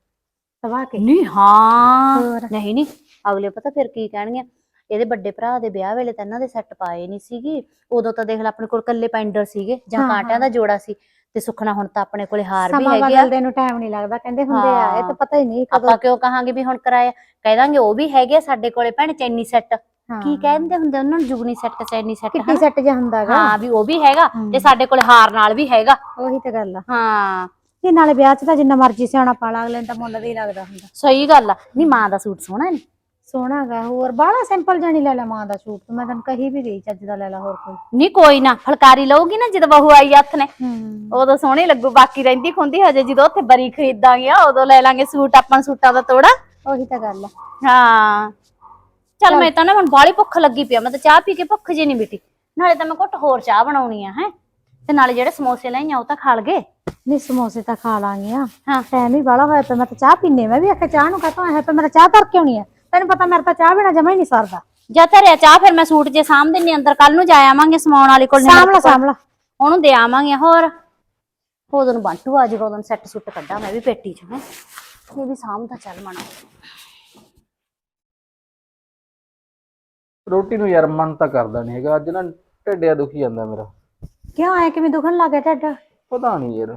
ਧਵਾ ਕੇ। ਨਹੀਂ ਹਾਂ। ਨਹੀਂ ਨਹੀਂ। ਅਗਲੇ ਪਤਾ ਫਿਰ ਕੀ ਕਹਿਣਗੇ? ਇਹਦੇ ਵੱਡੇ ਭਰਾ ਦੇ ਵਿਆਹ ਵੇਲੇ ਤਾਂ ਇਹਨਾਂ ਦੇ ਸੈੱਟ ਪਾਏ ਨਹੀਂ ਸੀਗੀ। ਉਦੋਂ ਤਾਂ ਦੇਖ ਲੈ ਆਪਣੇ ਕੋਲ ਕੱਲੇ ਪੈਂਡਰ ਸੀਗੇ ਜਾਂ ਕਾਂਟਿਆਂ ਦਾ ਜੋੜਾ ਸੀ ਤੇ ਸੁਖਣਾ ਹੁਣ ਤਾਂ ਆਪਣੇ ਕੋਲੇ ਹਾਰ ਵੀ ਹੈਗੇ ਆ। ਬਦਲਦੇ ਨੂੰ ਟਾਈਮ ਨਹੀਂ ਲੱਗਦਾ ਕਹਿੰਦੇ ਹੁੰਦੇ ਆ ਇਹ ਤਾਂ। ਪਤਾ ਹੀ ਨਹੀਂ ਕਦੋਂ ਆਪਾਂ ਕਿਉਂ ਕਹਾਂਗੇ ਵੀ ਹੁਣ ਕਰਾਇਆ? ਕਹਿ ਦਾਂਗੇ ਉਹ ਵੀ ਹੈਗੇ ਆ ਸਾਡੇ ਕੋਲੇ ਭੈਣ ਚੈਨੀ ਸੈੱਟ ਕੀ ਕਹਿੰਦੇ ਹੁੰਦੇ ਉਹਨਾਂ ਨੂੰ ਜੁਗਨੀ ਸੈੱਟ ਚੈਨੀ ਸੈੱਟ ਕਿੱਟੀ ਸੈੱਟ ਜਿਹਾ ਹੁੰਦਾਗਾ ਹਾਂ ਵੀ ਉਹ ਵੀ ਹੈਗਾ ਤੇ ਸਾਡੇ ਕੋਲੇ ਹਾਰ ਨਾਲ ਵੀ ਹੈਗਾ। ਉਹੀ ਤਾਂ ਗੱਲ ਆ। ਹਾਂ। ਇਹ ਨਾਲੇ ਵਿਆਹ 'ਚ ਤਾਂ ਜਿੰਨਾ ਮਰਜ਼ੀ ਸਿਆਉਣਾ ਪਾ ਲਾ ਅਗਲੇ ਨੂੰ ਤਾਂ ਮੁੱਲ ਹੀ ਲੱਗਦਾ ਹੁੰਦਾ। ਸਹੀ ਗੱਲ ਆ। ਨਹੀਂ ਮਾਂ ਦਾ ਸੂਟ ਸੋਹਣਾ ਨਹੀਂ ਸੋਹਣਾਗਾ ਹੋਰ ਬਾਹਲਾ ਸਿੰਪਲ ਜਾਨੀ ਲੈ ਲੈ ਮਾਂ ਦਾ ਸੂਟ ਤੇ ਮੈਂ ਤੈਨੂੰ ਕਹੀ ਵੀ ਗਈ ਚੱਜ ਦਾ ਲੈ ਲੈ ਹੋਰ ਕੋਈ। ਨਹੀਂ ਕੋਈ ਨਾ ਫਲਕਾਰੀ ਲਊਗੀ ਨਾ ਜਦੋਂ ਬਹੂ ਆਈ ਹੱਥ ਨੇ। ਹੂੰ। ਉਦੋਂ ਸੋਹਣੀ ਲੱਗੂ ਬਾਕੀ ਰਹਿੰਦੀ ਖੁੰਦੀ ਹਜੇ ਜਦੋਂ ਉੱਥੇ ਬਰੀ ਖਰੀਦਾਂਗੇ ਉਦੋਂ ਲੈ ਲਾਂਗੇ ਸੂਟ ਆਪਾਂ ਨੂੰ ਸੂਟਾਂ ਦਾ ਤੋੜਾ। ਉਹੀ ਤਾਂ ਗੱਲ ਆ। ਹਾਂ। ਚੱਲ ਮੈਂ ਤਾਂ ਨਾ ਹੁਣ ਬਾਹਲੀ ਭੁੱਖ ਲੱਗੀ ਪਿਆ ਮੈਂ ਤਾਂ ਚਾਹ ਪੀ ਕੇ ਭੁੱਖ ਜੀ ਨਹੀਂ ਮਿਟੀ। ਨਾਲੇ ਤਾਂ ਮੈਂ ਘੁੱਟ ਹੋਰ ਚਾਹ ਬਣਾਉਣੀ ਆ ਹੈ। ਤੇ ਨਾਲੇ ਜਿਹੜੇ ਸਮੋਸੇ ਲਈਆਂ ਉਹ ਤਾਂ ਖਾ ਲਗੇ। ਨਹੀਂ ਸਮੋਸੇ ਤਾਂ ਖਾ ਲਾਂਗੀਆਂ ਹਾਂ। ਟਾਈਮ ਹੀ ਬਾਹਲਾ ਹੋਇਆ ਪਿਆ ਮੈਂ ਤਾਂ ਚਾਹ ਪੀਨੇ ਮੈਂ ਵੀ ਆਖਿਆ ਚਾਹ ਨੂੰ ਕਹਤਾ ਹੈ ਪਰ ਮੇਰਾ ਚਾਹ ਧਰ ਕਿਉਂ ਨਹੀਂ ਹੈ ਤੈਨੂੰ ਪਤਾ ਮੇਰਾ ਤਾਂ ਚਾਹ ਬਿਨਾ ਜਮਾ ਹੀ ਨਹੀਂ ਸਰਦਾ। ਜਾਂ ਧਰਿਆ ਚਾਹ ਫਿਰ ਮੈਂ ਸੂਟ ਜੇ ਸਾਂਭ ਦਿੰਨੀ ਅੰਦਰ ਕੱਲ ਨੂੰ ਜਾ ਆਵਾਂਗੇ ਸਮਾਉਣ ਵਾਲੀ ਕੋਲ ਸਾਂਭਲਾ ਸਾਂਭਲਾ ਉਹਨੂੰ ਦੇ ਆਵਾਂਗੇ ਹੋਰ। ਉਦੋਂ ਨੂੰ ਬੰਟੂ ਆ ਜਾਊਗਾ ਉਦੋਂ ਸੈੱਟ ਸੁੱਟ ਕੱਢਾਂ ਮੈਂ ਵੀ ਪੇਟੀ ਚ ਹੈ। ਇਹ ਵੀ ਸਾਂਭਦਾ ਚੱਲ ਮਣਾ ਰੋਟੀ ਨੂੰ ਯਾਰ ਮਨ ਤਾਂ ਕਰਦਾ ਨਹੀਂ ਹੈਗਾ ਅੱਜ ਨਾ ਢਿੱਡਿਆ ਦੁਖੀ ਜਾਂਦਾ ਮੇਰਾ। ਕਿਉਂ ਆਏ ਕਿਵੇਂ ਦੁਖਣ ਲੱਗ ਗਿਆ ਢਿੱਡ? ਪਤਾ ਨਹੀਂ ਯਾਰ।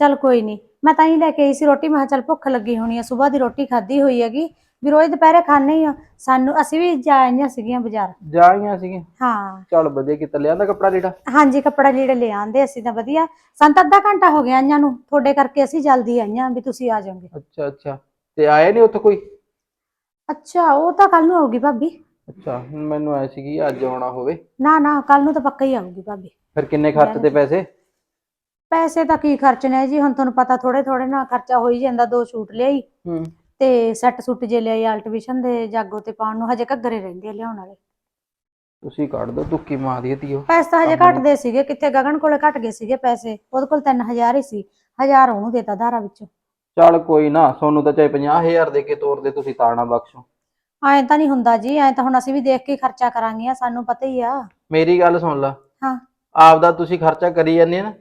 ਚੱਲ ਕੋਈ ਨਹੀਂ ਮੈਂ ਤਾਂ ਹੀ ਲੈ ਕੇ ਆਈ ਸੀ ਰੋਟੀ ਮੈਂ ਕਿਹਾ ਚੱਲ ਭੁੱਖ ਲੱਗੀ ਹੋਣੀ ਆ ਸਵੇਰ ਦੀ ਰੋਟੀ ਖਾਧੀ ਹੋਈ ਹੈਗੀ। ਵੀ ਰੋਜ਼ ਦੁਪਹਿਰੇ ਖਾਣੇ ਹੀ ਆ। ਸਾਨੂੰ ਅਸੀਂ ਵੀ ਜਾ ਆਈਆਂ ਸੀਗੀਆਂ ਬਾਜ਼ਾਰ। ਜਾਈਆਂ ਸੀਗੀਆਂ? ਹਾਂ। ਚੱਲ ਵਧੀਆ ਕੀਤਾ ਲਿਆਂਦਾ ਕੱਪੜਾ ਲੀੜਾ? ਹਾਂਜੀ ਕੱਪੜਾ ਲੀੜੇ ਲੈ ਆਂਦੇ ਅਸੀਂ ਤਾਂ ਵਧੀਆ। ਸਾਨੂੰ ਤਾਂ ਅੱਧਾ ਘੰਟਾ ਹੋ ਗਿਆ ਆਈਆਂ ਨੂੰ। ਤੁਹਾਡੇ ਕਰਕੇ ਅਸੀਂ ਜਲਦੀ ਆਈਆਂ ਵੀ ਤੁਸੀਂ ਆ ਜਾਓਗੇ। ਅੱਛਾ ਅੱਛਾ। ਤੇ ਆਏ ਨਹੀਂ ਉੱਥੇ ਕੋਈ? ਅੱਛਾ ਉਹ ਤਾਂ ਕੱਲ ਨੂੰ ਆਊਗੀ ਭਾਬੀ। ਅੱਛਾ ਮੈਨੂੰ ਐ ਸੀਗੀ ਅੱਜ ਆਉਣਾ ਹੋਵੇ। ਨਾ ਨਾ ਕੱਲ ਨੂੰ ਤਾਂ ਪੱਕਾ ਹੀ ਆਊਗੀ ਭਾਬੀ। ਫਿਰ ਕਿੰਨੇ ਖਰਚ ਤੇ ਪੈਸੇ? ਪੈਸੇ ਤਾਂ ਕੀ ਖਰਚਣੇ ਜੀ ਹੁਣ ਤੁਹਾਨੂੰ ਪਤਾ ਥੋੜੇ ਥੋੜੇ ਨਾਲ ਖਰਚਾ ਹੋ ਹੀ ਜਾਂਦਾ ਦੋ ਸੂਟ ਲਿਆਈ। ਹੂੰ। ਤੇ ਸੈੱਟ ਸੁੱਟ ਜੇ ਲਿਆਈ ਆਲਟੀਵੇਸ਼ਨ ਦੇ ਜਾਗੋ ਤੇ ਪਾਉਣ ਨੂੰ ਹਜੇ ਘੱਗਰੇ ਰਹਿੰਦੇ ਆ ਲਿਆਉਣ ਵਾਲੇ। ਤੁਸੀਂ ਕੱਢ ਦੋ ਤੁੱਕੀ ਮਾਰ ਦੀ ਧੀਓ। ਪੈਸੇ ਤਾਂ ਹਜੇ। ਘਟਦੇ ਸੀਗੇ ਕਿੱਥੇ ਗਗਨ ਕੋਲੇ ਘਟ ਗਏ ਸੀਗੇ ਪੈਸੇ ਉਹਦੇ ਕੋਲ 3000 ਹੀ ਸੀ 1000 ਉਹਨੂੰ ਦੇਤਾ ਧਾਰਾ ਵਿੱਚੋਂ। ਚੱਲ ਕੋਈ ਨਾ ਸੋਨੂੰ ਤਾਂ ਚਾਹੇ 50000 ਦੇ ਕੇ ਤੋਰ ਦੇ ਤੁਸੀਂ ਤਾਣਾ ਬਖਸ਼ੋ। ਐਂ ਤਾਂ ਨਹੀਂ ਹੁੰਦਾ ਜੀ ਐਂ ਤਾਂ ਹੁਣ ਅਸੀਂ ਵੀ ਦੇਖ ਕੇ ਹੀ ਖਰਚਾ ਕਰਾਂਗੀਆਂ ਸਾਨੂੰ ਪਤਾ ਹੀ ਆ। ਮੇਰੀ ਗੱਲ ਸੁਣ ਲਾ। ਹਾਂ। ਆਪਦਾ ਤੁਸੀਂ ਖਰਚਾ ਕਰੀ ਜਾਂਦੇ ਆ ਨਾ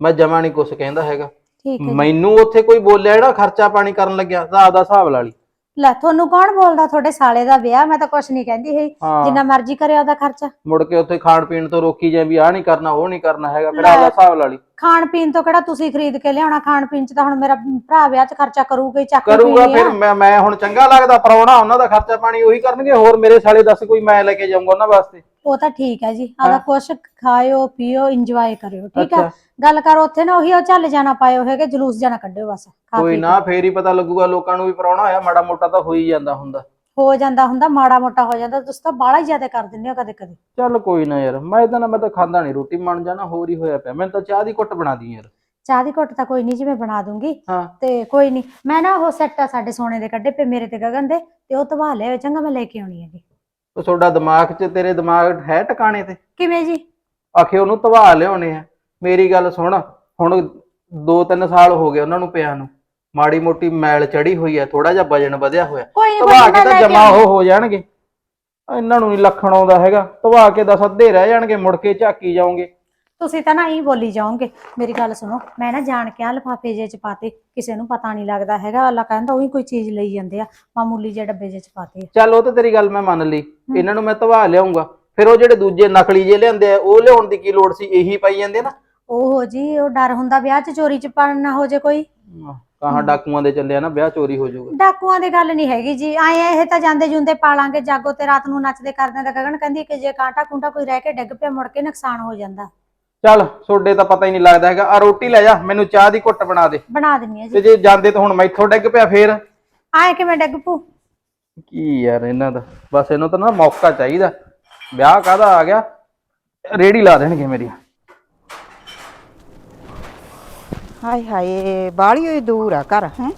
ਮੈਂ ਜਮਾ ਨਹੀਂ ਕੁਛ ਕਹਿੰਦਾ ਹੈਗਾ। ਠੀਕ ਹੈ ਜੀ। ਮੈਨੂੰ ਉੱਥੇ ਕੋਈ ਬੋਲਿਆ ਜਿਹੜਾ ਖਰਚਾ ਪਾਣੀ ਕਰਨ ਲੱਗਿਆ ਤਾਂ ਆਪਦਾ ਹਿਸਾਬ ਲਾ ਲਈ। ਲੈ ਤੁਹਾਨੂੰ ਕੌਣ ਬੋਲਦਾ ਤੁਹਾਡੇ ਸਾਲੇ ਦਾ ਵਿਆਹ? ਮੈਂ ਤਾਂ ਕੁਛ ਨਹੀਂ ਕਹਿੰਦੀ ਹੈ। ਜਿੰਨਾ ਮਰਜ਼ੀ ਕਰੇ ਉਹਦਾ ਖਰਚਾ। ਮੁੜ ਕੇ ਉੱਥੇ ਖਾਣ ਪੀਣ ਤੋਂ ਰੋਕੀ ਜਾਏ ਵੀ ਆਹ ਨਹੀਂ ਕਰਨਾ ਉਹ ਨਹੀਂ ਕਰਨਾ ਹੈਗਾ ਫਿਰ। ਆਪਦਾ ਹਿਸਾਬ ਲਾ ਲਈ। ਖਾਣ ਪੀਣ ਤੋਂ ਕਿਹੜਾ ਤੁਸੀਂ ਖਰੀਦ ਕੇ ਲਿਆਉਣਾ? ਖਾਣ ਪੀਣ ਚ ਤਾਂ ਹੁਣ ਮੇਰਾ ਭਰਾ ਵਿਆਹ ਚ ਖਰਚਾ ਕਰੂਗਾ ਹੀ ਚੱਕ ਕਰੂਗਾ। ਫਿਰ ਮੈਂ ਮੈਂ ਹੁਣ ਚੰਗਾ ਲੱਗਦਾ ਪਰੌਣਾ ਉਹਨਾਂ ਦਾ ਖਰਚਾ ਪਾਣੀ ਉਹੀ ਕਰਨਗੇ ਹੋਰ ਮੇਰੇ ਸਾਲੇ ਦੱਸ ਕੋਈ ਮੈਂ ਲੈ ਕੇ ਜਾਊਂਗਾ ਉਹਨਾਂ ਵਾਸਤੇ। ਉਹ ਤਾਂ ਠੀਕ ਹੈ ਜੀ ਆਦਾ ਕੁਛ ਖਾਇਓ ਪੀਓ ਇੰਜੋਏ ਕਰਿਓ ਠੀਕ ਅੱਛਾ। ਗੱਲ ਕਰੋ ਉੱਥੇ ਨਾ ਉਹੀ ਉਹ ਚੱਲ ਜਾਣਾ ਪਾਇਓ ਹੈਗੇ ਜਲੂਸ ਜਾਣਾ ਕੱਢਿਓ ਬਸ ਕੋਈ ਨਾ ਫੇਰ ਹੀ ਪਤਾ ਲੱਗੂਗਾ ਲੋਕਾਂ ਨੂੰ ਵੀ ਪਰੌਣਾ ਹੋਇਆ ਮਾੜਾ ਮੋਟਾ ਤਾਂ ਹੋ ਹੀ ਜਾਂਦਾ ਹੁੰਦਾ। ਹੋ ਜਾਂਦਾ ਹੁੰਦਾ ਮਾੜਾ ਮੋਟਾ ਹੋ ਜਾਂਦਾ ਤੁਸੀਂ ਤਾਂ ਬਾਹਲਾ ਹੀ ਜ਼ਿਆਦਾ ਕਰ ਦਿੰਦੇ ਹੋ ਕਦੇ ਕਦੇ। ਚੱਲ ਕੋਈ ਨਾ ਯਾਰ ਮੈਂ ਤਾਂ ਨਾ ਮੈਂ ਤਾਂ ਖਾਂਦਾ ਨਹੀਂ ਰੋਟੀ ਮਣ ਜਾਣਾ ਹੋਰ ਹੀ ਹੋਇਆ ਪਿਆ। ਮੈਨੂੰ ਤਾਂ ਚਾਹ ਦੀ ਘੁੱਟ ਬਣਾ ਦੀ ਯਾਰ। ਚਾਹ ਦੀ ਘੁੱਟ ਤਾਂ ਕੋਈ ਨਹੀਂ ਜੀ ਮੈਂ ਬਣਾ ਦੂੰਗੀ। ਹਾਂ। ਤੇ ਕੋਈ ਨਹੀਂ ਮੈਂ ਨਾ ਉਹ ਸੈੱਟ ਆ ਸਾਡੇ ਸੋਨੇ ਦੇ ਕੱਢੇ ਪਏ ਮੇਰੇ ਤੇ ਗਗਨ ਦੇ ਤੇ ਉਹ ਧਵਾ ਲਿਆ ਚੰਗਾ ਮੈਂ ਲੈ ਕੇ ਆਉਣੀ ਹੈਗੀ। ਉਹ ਤੁਹਾਡਾ ਦਿਮਾਗ 'ਚ ਤੇਰੇ ਦਿਮਾਗ ਹੈ ਟਿਕਾਣੇ ਤੇ? ਕਿਵੇਂ ਜੀ? ਆਖੇ ਉਹਨੂੰ ਧਵਾ ਲਿਆਉਣੇ ਆ। ਮੇਰੀ ਗੱਲ ਸੁਣ ਹੁਣ 2-3 ਸਾਲ ਹੋ ਗਏ ਉਹਨਾਂ ਨੂੰ ਪਿਆ ਨੂੰ। ਮਾੜੀ ਮੋਟੀ ਮੈਲ ਚੜੀ ਹੋਈ ਆ ਥੋੜਾ ਜਿਹਾ ਵਜਨ ਵਧਿਆ ਹੋਇਆ। ਕੋਈ ਕੋਈ ਕੇ ਮੈਂ ਤਾਂ ਲੈ ਕੇ ਜਮਾ। ਉਹ ਹੋ ਜਾਣਗੇ। ਇਹਨਾਂ ਨੂੰ ਨਹੀਂ ਲੱਖਣ ਆਉਂਦਾ ਹੈਗਾ। ਧਵਾ ਕੇ ਦਸ ਅੱਧੇ ਰਹਿ ਜਾਣਗੇ ਮੁੜ ਕੇ ਝਾਕੀ ਜਾਓਗੇ। ਤੁਸੀਂ ਤਾਂ ਨਾ ਹੀ ਬੋਲੀ ਜਾਓਗੇ। ਮੇਰੀ ਗੱਲ ਸੁਣੋ ਮੈਂ ਨਾ ਜਾਣ ਕੇ ਆ ਲਫਾਫੇ ਜੇ ਚ ਪਾਤੇ ਕਿਸੇ ਨੂੰ ਪਤਾ ਨਹੀਂ ਲੱਗਦਾ ਹੈਗਾ। ਅੱਲਾ ਕਹਿੰਦਾ ਉਹੀ ਕੋਈ ਚੀਜ਼ ਲਈ ਜਾਂਦੇ ਆ ਮਾਮੂਲੀ ਜਿਹੇ ਡੱਬੇ ਜੇ ਚ ਪਾਤੇ ਆ। ਚੱਲ ਉਹ ਤਾਂ ਤੇਰੀ ਗੱਲ ਮੈਂ ਮੰਨ ਲਈ। ਇਹਨਾਂ ਨੂੰ ਮੈਂ ਧਵਾ ਲਿਆਉਂਗਾ। ਫਿਰ ਉਹ ਜਿਹੜੇ ਦੂਜੇ ਨਕਲੀ ਜੇ ਲਿਆਂਦੇ ਆ ਉਹ ਲਿਆਉਣ ਦੀ ਕੀ ਲੋੜ ਸੀ? ਇਹੀ ਪਾਈ ਜਾਂਦੇ ਨਾ। ਉਹ ਜੀ ਉਹ ਡਰ ਹੁੰਦਾ ਵਿਆਹ ਚ ਚੋਰੀ ਚ ਨਾ ਹੋ ਜੇ ਕੋਈ। ਕਹਾਂ ਡਾਕੂਆਂ ਦੇ ਚੱਲਿਆ ਨਾ ਵਿਆਹ ਚੋਰੀ ਹੋ ਜਾਊਗਾ। ਡਾਕੂਆਂ ਦੀ ਗੱਲ ਨਹੀਂ ਹੈਗੀ ਜੀ ਆਏ ਇਹ ਤਾਂ ਜਾਂਦੇ ਜੁੰਦੇ ਪਾਲਾਂਗੇ ਜਾਗੋ ਤੇ ਰਾਤ ਨੂੰ ਨੱਚਦੇ ਕਰਦੇ ਤਾਂ ਗਗਨ ਕਹਿੰਦੀ ਕਿ ਜੇ ਕਾਂਟਾ ਕੁੰਟਾ ਕੋਈ ਰਹਿ ਕੇ ਡਿੱਗ ਪਿਆ ਮੁੜ ਕੇ ਨੁਕਸਾਨ ਹੋ ਜਾਂਦਾ। ਚੱਲ ਸੋਡੇ ਤਾਂ ਪਤਾ ਹੀ ਨਹੀਂ ਲੱਗਦਾ ਹੈਗਾ। ਆ ਰੋਟੀ ਲੈ ਜਾ ਮੈਨੂੰ ਚਾਹ ਦੀ ਘੁੱਟ ਬਣਾ ਦੇ। ਬਣਾ ਦਿੰਨੀ ਆ ਜੀ। ਤੇ ਜੇ ਜਾਂਦੇ ਤਾਂ ਹੁਣ ਮੈਥੋਂ ਡਿੱਗ ਪਿਆ ਫੇਰ? ਆਏ ਕਿਵੇਂ ਡਿੱਗ ਪੂ ਕੀ ਯਾਰ ਇਹਨਾਂ ਦਾ? ਬਸ ਇਹਨੂੰ ਤਾਂ ਨਾ ਮੌਕਾ ਚਾਹੀਦਾ। ਵਿਆਹ ਕਾਹਦਾ ਆ ਗਿਆ? ਰੇੜੀ ਲਾ ਦੇਣਗੇ ਮੇਰੀ ਹਾਏ ਹਾਏ ਬਾਹਲੀ ਹੋਈ ਦੂਰ ਆ ਘਰ, ਹੈ?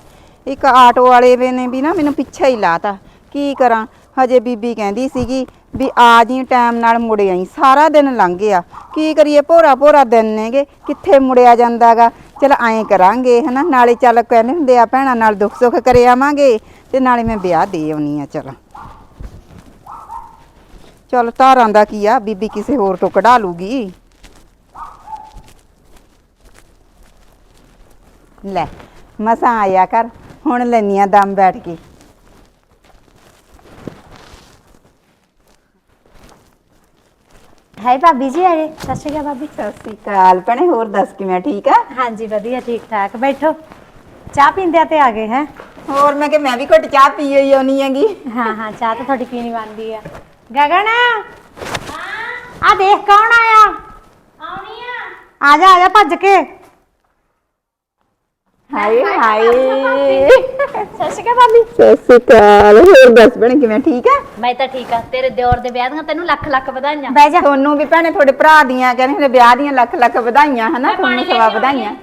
ਇੱਕ ਆਟੋ ਵਾਲੇ ਵੇ ਨੇ ਵੀ ਨਾ ਮੈਨੂੰ ਪਿੱਛੇ ਹੀ ਲਾਤਾ। ਕੀ ਕਰਾਂ? ਹਜੇ ਬੀਬੀ ਕਹਿੰਦੀ ਸੀਗੀ ਵੀ ਆ ਜੀ, ਟਾਈਮ ਨਾਲ ਮੁੜ ਆਈ। ਸਾਰਾ ਦਿਨ ਲੰਘ ਗਿਆ। ਕੀ ਕਰੀਏ? ਭੋਰਾ ਭੋਰਾ ਦਿਨ ਨੇਗੇ। ਕਿੱਥੇ ਮੁੜਿਆ ਜਾਂਦਾਗਾ? ਚਲ ਐਂ ਕਰਾਂਗੇ, ਹਨਾ? ਨਾਲੇ ਚੱਲ ਕਹਿੰਦੇ ਹੁੰਦੇ ਆ, ਭੈਣਾਂ ਨਾਲ ਦੁੱਖ ਸੁੱਖ ਕਰੇ ਆਵਾਂਗੇ ਤੇ ਨਾਲੇ ਮੈਂ ਵਿਆਹ ਦੇ ਆਉਣੀ ਆ, ਚਲ। ਚਲ ਧਾਰਾਂ ਦਾ ਕੀ ਆ? ਬੀਬੀ ਕਿਸੇ ਹੋਰ ਤੋਂ ਕਢਾ ਲੂਗੀ। ਲੈ ਮਸਾਂ ਆਇਆ ਕਰ ਹੁਣ ਲੈਨੀਆਂ ਦਮ ਬੈਠ ਕੇ। ਹਾਏ ਭਾਬੀ ਜੀ ਆਏ। ਸਤਿ ਸ਼੍ਰੀ ਅਕਾਲ ਭਾਬੀ। ਸਤਿ ਸ੍ਰੀ ਅਕਾਲ ਭੈਣੇ ਹੋਰ ਦੱਸ ਕਿਵੇਂ ਠੀਕ ਆ? ਹਾਂਜੀ ਵਧੀਆ ਠੀਕ ਠਾਕ ਬੈਠੋ। ਚਾਹ ਪੀਂਦੇ ਤੇ ਆ ਗਏ ਹੈ? ਹੋਰ ਮੈਂ ਕਿ ਮੈਂ ਵੀ ਘੁੱਟ ਚਾਹ ਪੀ ਹੋਈ ਆਉਣੀ ਹੈਗੀ। ਹਾਂ ਹਾਂ ਚਾਹ ਤਾਂ ਤੁਹਾਡੀ ਪੀਣੀ ਬਣਦੀ ਆ। ਗਗਨ ਹਾਂ ਆ ਦੇਖ ਕੌਣ ਆਇਆ? ਆਉਣੀ ਆ। ਆ ਜਾ ਆ ਜਾ ਭੱਜ ਕੇ। ਹਾਏ ਹਾਏ। ਸਤਿ ਸ਼੍ਰੀ ਅਕਾਲ ਭਾਬੀ। ਸਤਿ ਸ੍ਰੀ ਅਕਾਲ ਹੋਰ ਦੱਸ ਭੈਣੇ ਕਿਵੇਂ ਠੀਕ ਆ? ਮੈਂ ਤਾਂ ਠੀਕ ਆ। ਤੇਰੇ ਦਿਓਰ ਦੇ ਵਿਆਹ ਦੀਆਂ ਤੈਨੂੰ ਲੱਖ ਲੱਖ ਵਧਾਈਆਂ। ਬਹਿ ਜਾ। ਤੁਹਾਨੂੰ ਵੀ ਭੈਣੇ ਤੁਹਾਡੇ ਭਰਾ ਦੀਆਂ ਕਹਿੰਦੇ ਹੁੰਦੇ ਵਿਆਹ ਦੀਆਂ ਲੱਖ ਲੱਖ ਵਧਾਈਆਂ ਹਨਾ? ਤੁਹਾਨੂੰ ਸਵਾ ਵਧਾਈਆਂ।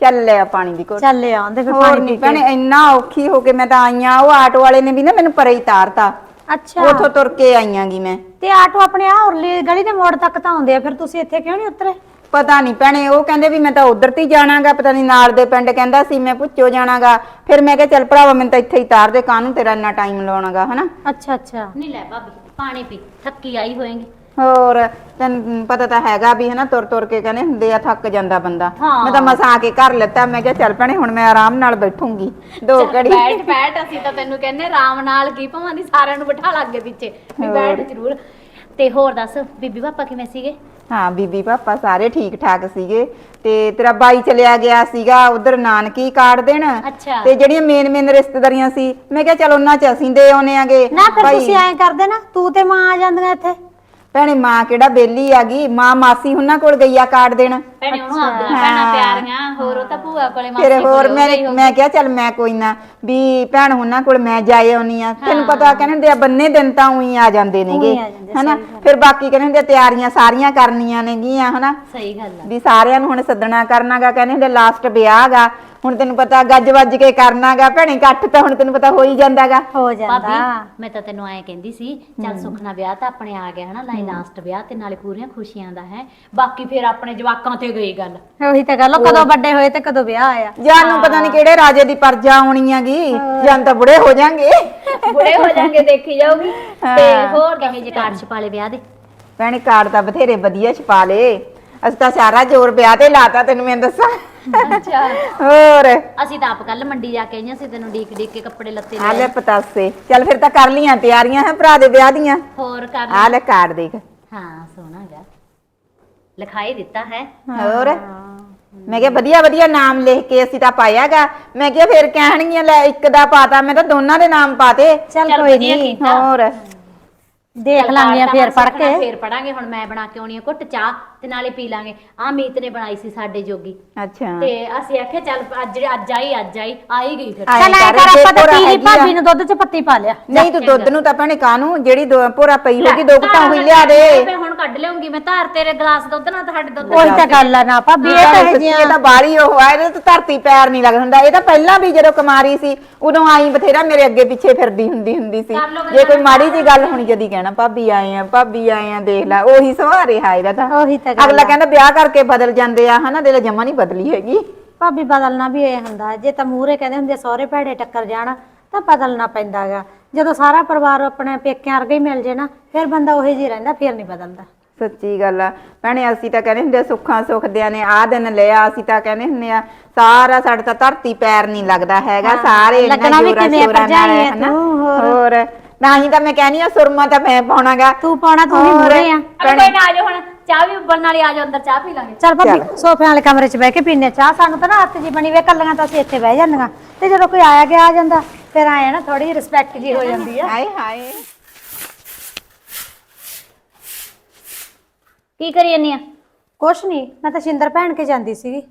ਚੱਲ ਲਿਆ ਪਾਣੀ ਦੀ ਘੁੱਟ। ਚੱਲ ਆਉਂਦੇ ਫਿਰ ਹੋਰ ਪਾਣੀ ਨਹੀਂ ਪੀ ਭੈਣੇ ਇੰਨਾ ਔਖੀ ਹੋ ਕੇ ਮੈਂ ਤਾਂ ਆਈਆਂ ਉਹ ਆਟੋ ਵਾਲੇ ਨੇ ਵੀ ਨਾ ਮੈਨੂੰ ਪਰੇ ਹੀ ਤਾਰਤਾ। ਅੱਛਾ। ਉਥੋਂ ਤੁਰ ਕੇ ਆਈਆਂਗੀ ਮੈਂ। ਤੇ ਆਟੋ ਆਪਣੇ ਆ ਉਰਲੀ ਗਲੀ ਦੇ ਮੋੜ ਤੱਕ ਤਾਂ ਆਉਂਦੇ ਆ। ਫਿਰ ਤੁਸੀਂ ਇੱਥੇ ਕਿਉਂ ਨਹੀਂ ਉਤਰੇ? ਪਤਾ ਨਹੀਂ ਭੈਣੇ ਉਹ ਕਹਿੰਦੇ ਵੀ ਮੈਂ ਤਾਂ ਉਧਰ ਤੇ ਹੀ ਜਾਣਾਗਾ ਪਤਾ ਨਹੀਂ ਨਾਲ ਦੇ ਪਿੰਡ ਕਹਿੰਦਾ ਸੀ ਮੈਂ ਪੁੱਛੋ ਜਾਣਾਗਾ। ਫਿਰ ਮੈਂ ਕਿਹਾ ਚੱਲ ਭਰਾਵਾ ਮੈਨੂੰ ਤਾਂ ਇੱਥੇ ਹੀ ਤਾਰ ਦੇ ਕਾਹਨੂੰ ਤੇਰਾ ਇੰਨਾ ਟਾਈਮ ਲਾਉਣਾਗਾ ਹਨਾ? ਅੱਛਾ ਅੱਛਾ। ਨਹੀਂ ਲੈ ਭਾਬੀ ਪਾਣੀ ਪੀ ਥੱਕੀ ਆਈ ਹੋਏਗੀ। ਹੋਰ ਤੈਨੂੰ ਪਤਾ ਤਾਂ ਹੈਗਾ ਵੀ ਹਨਾ ਤੁਰ ਤੁਰ ਕੇ ਕਹਿੰਦੇ ਹੁੰਦੇ ਆ ਥੱਕ ਜਾਂਦਾ ਬੰਦਾ। ਹਾਂ। ਮੈਂ ਤਾਂ ਮਸਾ ਆ ਕੇ ਘਰ ਲੱਤਾ ਮੈਂ ਕਿਹਾ ਚੱਲ ਭੈਣੇ ਹੁਣ ਮੈਂ ਆਰਾਮ ਨਾਲ ਬੈਠੂੰਗੀ। ਦੋ ਘੜੀ। ਬੈਠ ਬੈਠ ਅਸੀਂ ਤਾਂ ਤੈਨੂੰ ਕਹਿੰਦੇ ਆਰਾਮ ਨਾਲ ਕੀ ਭਾਵਾਂ ਦੀ ਸਾਰਿਆਂ ਨੂੰ ਬਿਠਾ ਲਾਂਗੇ ਪਿੱਛੇ। ਵੀ ਬੈਠ ਜ਼ਰੂਰ। ਤੇ ਹੋਰ ਦੱਸ ਬੀਬੀ ਪਾਪਾ ਕਿਵੇਂ ਸੀਗੇ? ਹਾਂ ਬੀਬੀ ਪਾਪਾ ਸਾਰੇ ਠੀਕ ਠਾਕ ਸੀਗੇ। ਤੇ ਤੇਰਾ ਬਾਈ ਚਲਿਆ ਗਿਆ ਸੀਗਾ ਉਧਰ ਨਾਨਕੀ ਕਾਰਡ ਦੇਣ। ਅੱਛਾ। ਤੇ ਜਿਹੜੀਆਂ ਮੇਨ ਮੇਨ ਰਿਸ਼ਤੇਦਾਰੀਆਂ ਸੀ ਮੈਂ ਕਿਹਾ ਚੱਲ ਉਹਨਾਂ ਚ ਅਸੀਂ ਦੇ ਆਉਨੇ ਆਗੇ। ਨਾ ਫਿਰ ਤੁਸੀਂ ਐਂ ਕਰਦੇ ਨਾ ਤੂੰ ਤੇ ਮਾਂ ਆ ਜਾਂਦੀਆਂ ਇੱਥੇ। ਭੈਣੇ ਮਾਂ ਕਿਹੜਾ ਬੇਲੀ ਆਗੀ ਮਾਂ ਮਾਸੀ ਉਹਨਾਂ ਕੋਲ ਗਈ ਆ ਕਾਰਡ ਦੇਣ। ਭੈਣੇ ਉਹਨੂੰ ਆਪਦੀਆਂ ਭੈਣਾਂ ਪਿਆਰੀਆਂ ਹੋਰ ਉਹ ਤਾਂ ਭੂਆ ਕੋਲੇ ਮਾਸੀ ਫਿਰ ਹੋਰ ਮੈਂ ਗਈ ਹੋਊ। ਮੈਂ ਕਿਹਾ ਚੱਲ ਮੈਂ ਕੋਈ ਨਾ ਵੀ ਭੈਣ ਉਹਨਾਂ ਕੋਲ ਮੈਂ ਜਾਏ ਆਉਣੀ ਆ। ਤੈਨੂੰ ਪਤਾ ਕਹਿੰਦੇ ਹੁੰਦੇ ਆ ਬੰਨੇ ਦਿਨ ਤਾਂ ਉਹੀ ਆ ਜਾਂਦੇ ਨੇਗੇ। ਆ ਜਾਂਦੇ, ਹਨਾ? ਫਿਰ ਬਾਕੀ ਕਹਿੰਦੇ ਹੁੰਦੇ ਆ ਤਿਆਰੀਆਂ ਸਾਰੀਆਂ ਕਰਨੀਆਂ ਨੇਗੀਆਂ ਹਨਾ? ਸਹੀ ਗੱਲ ਆ। ਵੀ ਸਾਰਿਆਂ ਨੂੰ ਹੁਣ ਸੱਦਣਾ ਕਰਨਾਗਾ ਕਹਿੰਦੇ ਹੁੰਦੇ ਲਾਸਟ ਵਿਆਹਗਾ ਹੁਣ ਤੈਨੂੰ ਪਤਾ ਗੱਜ ਵੱਜ ਕੇ ਕਰਨਾਗਾ ਭੈਣੇ ਇਕੱਠ ਤਾਂ ਹੁਣ ਤੈਨੂੰ ਪਤਾ ਹੋ ਹੀ ਜਾਂਦਾਗਾ। ਹੋ ਜਾਂਦਾ। ਭਾਬੀ ਮੈਂ ਤਾਂ ਤੈਨੂੰ ਐਂ ਕਹਿੰਦੀ ਸੀ ਚੱਲ ਸੁਖਨਾ ਵਿਆਹ ਤਾਂ ਆਪਣੇ ਆ ਗਿਆ ਹਨਾ? ਲਾਈ ਲਾਸਟ ਵਿਆਹ ਤੇ ਨਾਲੇ ਪੂਰੀਆਂ ਖੁਸ਼ੀਆਂ ਦਾ ਹੈ। ਬਾਕੀ ਫਿਰ ਆਪਣੇ ਜਵਾਕਾਂ ਤੇ ਗਈ ਗੱਲ। ਉਹੀ ਤਾਂ ਗੱਲ ਉਹ ਕਦੋਂ ਵੱਡੇ ਹੋਏ ਤੇ ਕਦੋਂ ਵਿਆਹ ਆਇਆ। ਜਾਨ ਨੂੰ ਪਤਾ ਨਹੀਂ ਕਿਹੜੇ ਰਾਜੇ ਦੀ ਪਰਜਾ ਆਉਣੀ ਹੈਗੀ ਜਾਂ ਤਾਂ ਬੁੜੇ ਹੋ ਜਾਾਂਗੇ ਬੁੜੇ ਹੋ ਜਾਣਗੇ ਦੇਖੀ ਜਾਊਗੀ। ਤੇ ਹੋਰ ਕਿਵੇਂ ਜੇ ਕਾਰਡ ਛਪਾਲੇ ਵਿਆਹ ਦੇ। ਭੈਣੇ ਕਾਰਡ ਤਾਂ ਬਥੇਰੇ ਵਧੀਆ ਛਪਾ ਲੇ ਅਸੀਂ ਤਾਂ ਸਾਰਾ ਜ਼ੋਰ ਵਿਆਹ ਤੇ ਲਾਤਾ ਤੈਨੂੰ ਮੈਂ ਦੱਸਾਂ। ਅੱਛਾ। ਹੋਰ। ਅਸੀਂ ਤਾਂ ਆਪ ਕੱਲ ਮੰਡੀ ਜਾ ਕੇ ਆਈਆਂ ਸੀ ਤੈਨੂੰ ਡੀਕ ਡੀਕ ਕੇ ਕੱਪੜੇ ਲੱਤੇ ਆ ਲੈ ਪਤਾਸੇ। ਚੱਲ ਫਿਰ ਤਾਂ ਕਰ ਲੀਆਂ ਤਿਆਰੀਆਂ ਹੈ ਭਰਾ ਦੇ ਵਿਆਹ ਦੀਆਂ। ਹੋਰ ਕਰ ਆ ਲੈ ਕਾਰਡ ਦੇਖ। ਹਾਂ ਸੋਹਣਾ ਗਾ। ਲਿਖਾਈ ਦਿੱਤਾ ਹੈ। ਹੋਰ। ਮੈਂ ਕਿਹਾ ਵਧੀਆ ਵਧੀਆ ਨਾਮ ਲਿਖ ਕੇ ਅਸੀਂ ਤਾਂ ਪਾਇਆਗਾ ਮੈਂ ਕਿਹਾ ਫਿਰ ਕਹਿਣਗੀਆਂ ਲੈ ਇੱਕ ਦਾ ਪਾਤਾ ਮੈਂ ਤਾਂ ਦੋਨਾਂ ਦੇ ਨਾਮ ਪਾਤੇ। ਚੱਲ ਚੱਲ ਕੋਈ ਵਧੀਆ ਨਹੀਂ ਕੀਤਾ। ਹੋਰ। ਦੇਖ ਲਾਂਗੇ ਫੇਰ ਪੜ ਕੇ। ਫੇਰ ਪੜਾਂਗੇ ਹੁਣ ਮੈਂ ਬਣਾ ਕੇ ਆਉਣੀ ਆ ਘੁੱਟ ਚਾਹ। ਤੇ ਨਾਲੇ ਪੀ ਲਾਂਗੇ। ਆ ਮੀਤ ਨੇ ਬਣਾਈ ਸੀ ਸਾਡੇ ਜੋਗੀ। ਅੱਛਾ। ਤੇ ਅਸੀਂ ਆਖਿਆ ਚੱਲ ਅੱਜ ਅੱਜ ਆਈ ਅੱਜ ਆਈ ਆ ਹੀ ਗਈ ਫਿਰ। ਆਏਂ ਚੱਲ ਐ ਕਰ, ਕਰ ਜੇ ਆਪਾਂ ਤਾਂ ਭੋਰਾ ਪੀ ਲਈ ਹੈਗੀ ਆ। ਭਾਬੀ ਨੂੰ ਦੁੱਧ ਚ ਪੱਤੀ ਪਾ ਲਿਆ। ਨਹੀਂ ਤੂੰ ਦੁੱਧ ਨੂੰ ਤਾਂ ਭੈਣੇ ਕਾਹਨੂੰ? ਜਿਹੜੀ ਦੋ- ਭੋਰਾ ਪਈ ਹੋਗੀ ਦੋ ਘਟਾ ਹੋਈ ਲਿਆ ਦੇ। ਮੈਂ ਹੁਣ ਕੱਢ ਲਿਆਉਂਗੀ। ਮੈਂ ਧਾਰ ਤੇਰੇ ਗਲਾਸ ਦੁੱਧ ਨਾਲ ਤੁਹਾਡੇ ਦੁੱਧ ਉਹੀ ਤਾਂ ਗੱਲ ਆ ਨਾ ਭਾਬੀ ਇਹ ਤਾਂ ਇਹ ਤਾਂ ਬਾਲੀ ਉਹ ਆ ਇਹਦੇ ਤੇ ਧਰਤੀ ਪੈਰ ਨਹੀਂ ਲੱਗਦਾ ਹੁੰਦਾ। ਇਹ ਤਾਂ ਪਹਿਲਾਂ ਵੀ ਜਦੋਂ ਕੁਮਾਰੀ ਸੀ ਉਦੋਂ ਆਈ ਬਥੇਰਾ ਮੇਰੇ ਅੱਗੇ ਪਿੱਛੇ ਫਿਰਦੀ ਹੁੰਦੀ ਹੁੰਦੀ ਸੀ। ਕਰ ਲਓ ਜੇ ਕੋਈ ਮਾੜੀ ਜੀ ਗੱਲ ਹੋਣੀ ਜਦੀ ਕਹਿਣਾ ਭਾਬੀ ਆਏ ਆ ਭਾਬੀ ਆਏ ਆ ਦੇਖ ਲੈ ਉਹੀ ਸੁਭਾਅ ਰਿਹਾ ਇਹਦਾ ਤਾਂ। ਉਹੀ ਤਾਂ ਗੱਲ ਅਗਲਾ ਕਹਿੰਦਾ ਵਿਆਹ ਕਰਕੇ ਬਦਲ ਜਾਂਦੇ ਆ ਹਨਾ? ਦਿਲ ਜਮਾ ਨਹੀਂ ਬਦਲੀ ਹੈਗੀ। ਭਾਬੀ ਬਦਲਣਾ ਵੀ ਇਹ ਹੁੰਦਾ। ਜੇ ਤਾਂ ਮੂਹਰੇ ਕਹਿੰਦੇ ਹੁੰਦੇ ਸਹੁਰੇ ਭੈੜੇ ਟੱਕਰ ਜਾਣ ਤਾਂ ਬਦਲਣਾ ਪੈਂਦਾਗਾ। ਜਦੋਂ ਸਾਰਾ ਪਰਿਵਾਰ ਆਪਣੇ ਪੇਕਿਆਂ ਵਰਗਾ ਹੀ ਮਿਲ ਜੇ ਨਾ ਫਿਰ ਬੰਦਾ ਉਹੇ ਜਿਹੀ ਰਹਿੰਦਾ ਫਿਰ ਨਹੀਂ ਬਦਲਦਾ। ਸੱਚੀ ਗੱਲ ਆ। ਭੈਣੇ ਅਸੀਂ ਤਾਂ ਕਹਿੰਦੇ ਹੁੰਦੇ ਆ, ਸੁੱਖਾਂ ਸੁਖਦਿਆਂ ਨੇ ਆਹ ਦਿਨ ਲਿਆ ਅਸੀਂ ਤਾਂ ਕਹਿੰਦੇ ਹੁੰਦੇ ਆ ਸਾਰਾ ਸਾਡੇ ਤਾਂ ਧਰਤੀ ਪੈਰ ਨਹੀਂ ਲੱਗਦਾ ਹੈਗਾ ਸਾਰੇ ਇੰਨਾ ਲੱਗਣਾ ਵੀ ਜੋਰਾਂ ਕਿਵੇਂ ਆ, ਸ਼ੋਰਾਂ ਨਾਲ ਭਰਜਾਈ ਆ ਹਨਾ। ਤੂੰ, ਹੋਰ। ਹੋਰ ਨਾ ਹੀ ਤਾਂ ਮੈਂ ਕਹਿੰਦੀ ਆ ਸੁਰਮਾ ਤਾਂ ਮੈਂ ਪਾਉਣਾਗਾ। ਤੂੰ ਪਾਉਣਾ ਤੂੰ ਵੀ ਮੂਹਰੇ ਆ। ਕੋਈ ਨਾ ਆ ਜਾਓ ਹੁਣ। ਚਾਹ ਵੀ ਉੱਬਲਣ ਵਾਲੀ ਆ ਜਾਓ ਅੰਦਰ ਚਾਹ ਪੀ ਲਾਂਗੇ। ਚੱਲ ਭਾਬੀ ਸੋਫਿਆਂ ਵਾਲੇ ਕਮਰੇ 'ਚ ਬਹਿ ਕੇ ਪੀਨੇ ਚਾਹ ਸਾਨੂੰ ਤਾਂ ਨਾ ਹੱਥ ਜੀ ਬਣੀ ਵੇ ਕੱਲੀਆਂ ਤਾਂ ਅਸੀਂ ਇੱਥੇ ਬਹਿ ਜਾਂਦੀਆਂ। ਤੇ ਜਦੋਂ ਕੋਈ ਆਇਆ ਗਿਆ ਆ ਜਾਂਦਾ ਫਿਰ ਆਏ ਨਾ ਥੋੜੀ ਰਿਸਪੈਕਟ ਜੀ ਹੋ ਜਾਂਦੀ ਆ। ਹਾਏ ਹਾਏ। ਕੀ ਕਰੀ ਜਾਨੀ ਆ? ਕੁਛ ਨਹੀਂ ਮੈਂ ਤਾਂ ਸ਼ਿੰਦਰ ਭੈਣ ਕੇ ਜਾਂਦੀ ਸੀਗੀ।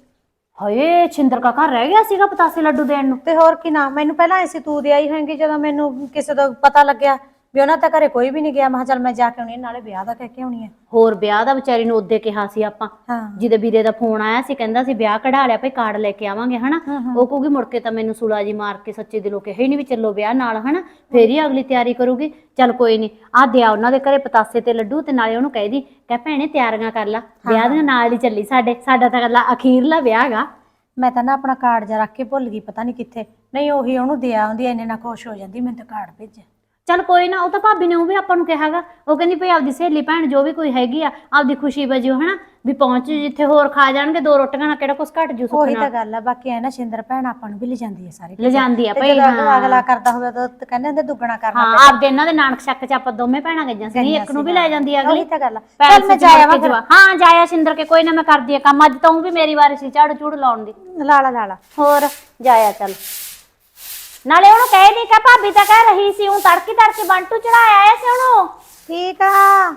ਹਏ ਛਿੰਦਰ ਕਾ ਘਰ ਰਹਿ ਗਿਆ ਸੀਗਾ ਪਤਾਸੇ ਲੱਡੂ ਦੇਣ ਨੂੰ। ਤੇ ਹੋਰ ਕੀ ਨਾ ਮੈਨੂੰ ਪਹਿਲਾਂ ਐਸੀ ਤੂੰ ਦੇ ਆਈ ਹੋਏਗੀ ਜਦੋਂ ਮੈਨੂੰ ਕਿਸੇ ਦਾ ਪਤਾ ਲੱਗਿਆ। ਵੀ ਉਹਨਾਂ ਤਾਂ ਘਰੇ ਕੋਈ ਵੀ ਨਹੀਂ ਗਿਆ। ਮੈਂ ਕਿਹਾ ਚੱਲ ਮੈਂ ਜਾ ਕੇ ਆਉਣੀ ਨਾਲੇ ਵਿਆਹ ਦਾ ਕਹਿ ਕੇ ਆਉਣੀ ਆ। ਹੋਰ ਵਿਆਹ ਦਾ ਵਿਚਾਰੀ ਨੂੰ ਉਹਦੇ ਕਿਹਾ ਸੀ ਆਪਾਂ। ਹਾਂ। ਜਿਹਦੇ ਵੀਰੇ ਦਾ ਫੋਨ ਆਇਆ ਸੀ ਕਹਿੰਦਾ ਸੀ ਵਿਆਹ ਕਢਾ ਲਿਆ ਭਈ ਕਾਰਡ ਲੈ ਕੇ ਆਵਾਂਗੇ ਹਨਾ? ਉਹ ਕਹੂਗੀ ਮੁੜ ਕੇ ਤਾਂ ਮੈਨੂੰ ਸੁਲਾ ਜੀ ਮਾਰ ਕੇ ਸੱਚੇ ਦਿਲੋਂ ਕਹੇ ਹੀ ਨਹੀਂ ਵੀ ਚੱਲੋ ਵਿਆਹ ਨਾਲ ਹਨਾ? ਫੇਰ ਹੀ ਅਗਲੀ ਤਿਆਰੀ ਕਰੂਗੀ। ਚੱਲ ਕੋਈ ਨਹੀਂ ਆ ਦਿਆ ਉਹਨਾਂ ਦੇ ਘਰੇ ਪਤਾਸੇ ਤੇ ਲੱਡੂ ਤੇ ਨਾਲੇ ਉਹਨੂੰ ਕਹਿ ਦੀ ਕਹਿ ਭੈਣੇ ਤਿਆਰੀਆਂ ਕਰ ਲਾ ਵਿਆਹ ਦੀਆਂ ਨਾਲ ਹੀ ਚੱਲੀ ਸਾਡੇ ਸਾਡਾ ਤਾਂ ਗੱਲਾਂ ਅਖੀਰਲਾ ਵਿਆਹ ਗਾ ਮੈਂ ਤਾਂ ਨਾ ਆਪਣਾ ਕਾਰਡ ਜਾ ਰੱਖ ਕੇ ਭੁੱਲ ਗਈ ਪਤਾ ਨਹੀਂ ਕਿੱਥੇ। ਨਹੀਂ ਉਹੀ ਉਹਨੂੰ ਦੇ ਆਉਂਦੀ ਇੰਨੇ ਨਾਲ ਖੁਸ਼ ਹੋ ਜਾਂਦੀ ਮੈਨੂੰ ਤਾਂ ਕਾਰਡ ਭੇਜਿਆ। ਚੱਲ ਕੋਈ ਨਾ ਉਹ ਤਾਂ ਭਾਬੀ ਨੇ ਉਹ ਵੀ ਆਪਾਂ ਨੂੰ ਕਿਹਾਗਾ। ਉਹ ਕਹਿੰਦੀ ਭਈ ਆਪਦੀ ਸਹੇਲੀ ਭੈਣ ਜੋ ਵੀ ਕੋਈ ਹੈਗੀ ਆ ਆਪਦੀ ਖੁਸ਼ੀ ਵਜੋਂ ਹਨਾ? ਵੀ ਪਹੁੰਚ ਜਿੱਥੇ ਹੋਰ ਖਾ ਜਾਣਗੇ ਦੋ ਰੋਟੀਆਂ ਨਾਲ ਕਿਹੜਾ ਕੁਛ ਘਟ ਜੂ ਉਹੀ ਤਾਂ ਗੱਲ ਆ ਬਾਕੀ ਐ ਨਾ ਸ਼ਿੰਦਰ ਭੈਣ ਆਪਾਂ ਨੂੰ ਵੀ ਲਿਜਾਂਦੀ ਹੈ ਸਾਰੇ। ਲਿਜਾਂਦੀ ਆ ਤੇ ਭਈ ਜਦੋਂ ਹਾਂ। ਅਗਲਾ ਕਰਦਾ ਹੋਵੇ ਤਾਂ ਕਹਿੰਦੇ ਹੁੰਦੇ ਦੁੱਗਣਾ ਕਰਨਾ ਹਾਂ ਆਪਦੇ ਇਹਨਾਂ ਦੇ ਨਾਨਕ ਸ਼ੱਕ ਚ ਆਪਾਂ ਦੋਵੇਂ ਭੈਣਾਂ ਗਈਆਂ ਸੀ ਇੱਕ ਨੂੰ ਵੀ ਲੈ ਜਾਂਦੀ ਆ ਅਗਲੀ। ਉਹੀ ਤਾਂ ਗੱਲ ਆ। ਚੱਲ ਮੈਂ ਕੇ ਜਵਾ- ਹਾਂ ਜਾਇਆ ਸਿੰਦਰ ਕੇ ਕੋਈ ਨਾ ਮੈਂ ਕਰਦੀ ਆ ਕੰਮ ਅੱਜ ਤਾਂ ਉਹ ਵੀ ਮੇਰੀ ਵਾਰੀ ਸੀ ਝਾੜੂ ਝੂੜ ਲਾਉਣ ਦੀ। ਲਾਲਾ ਲਾਲਾ ਹੋਰ ਜਾਇਆ ਚੱਲ। ਨਾਲੇ ਉਹਨੂੰ ਕਹਿ ਦੀ ਕਿ ਭਾਬੀ ਤਾਂ ਕਹਿ ਰਹੀ ਸੀ ਉਹ ਤੜਕੀ ਤੜਕੀ ਬੰਟੂ ਚੜਾਇਆ ਆਇਆ ਸੀ ਉਹਨੂੰ। ਠੀਕ ਆ।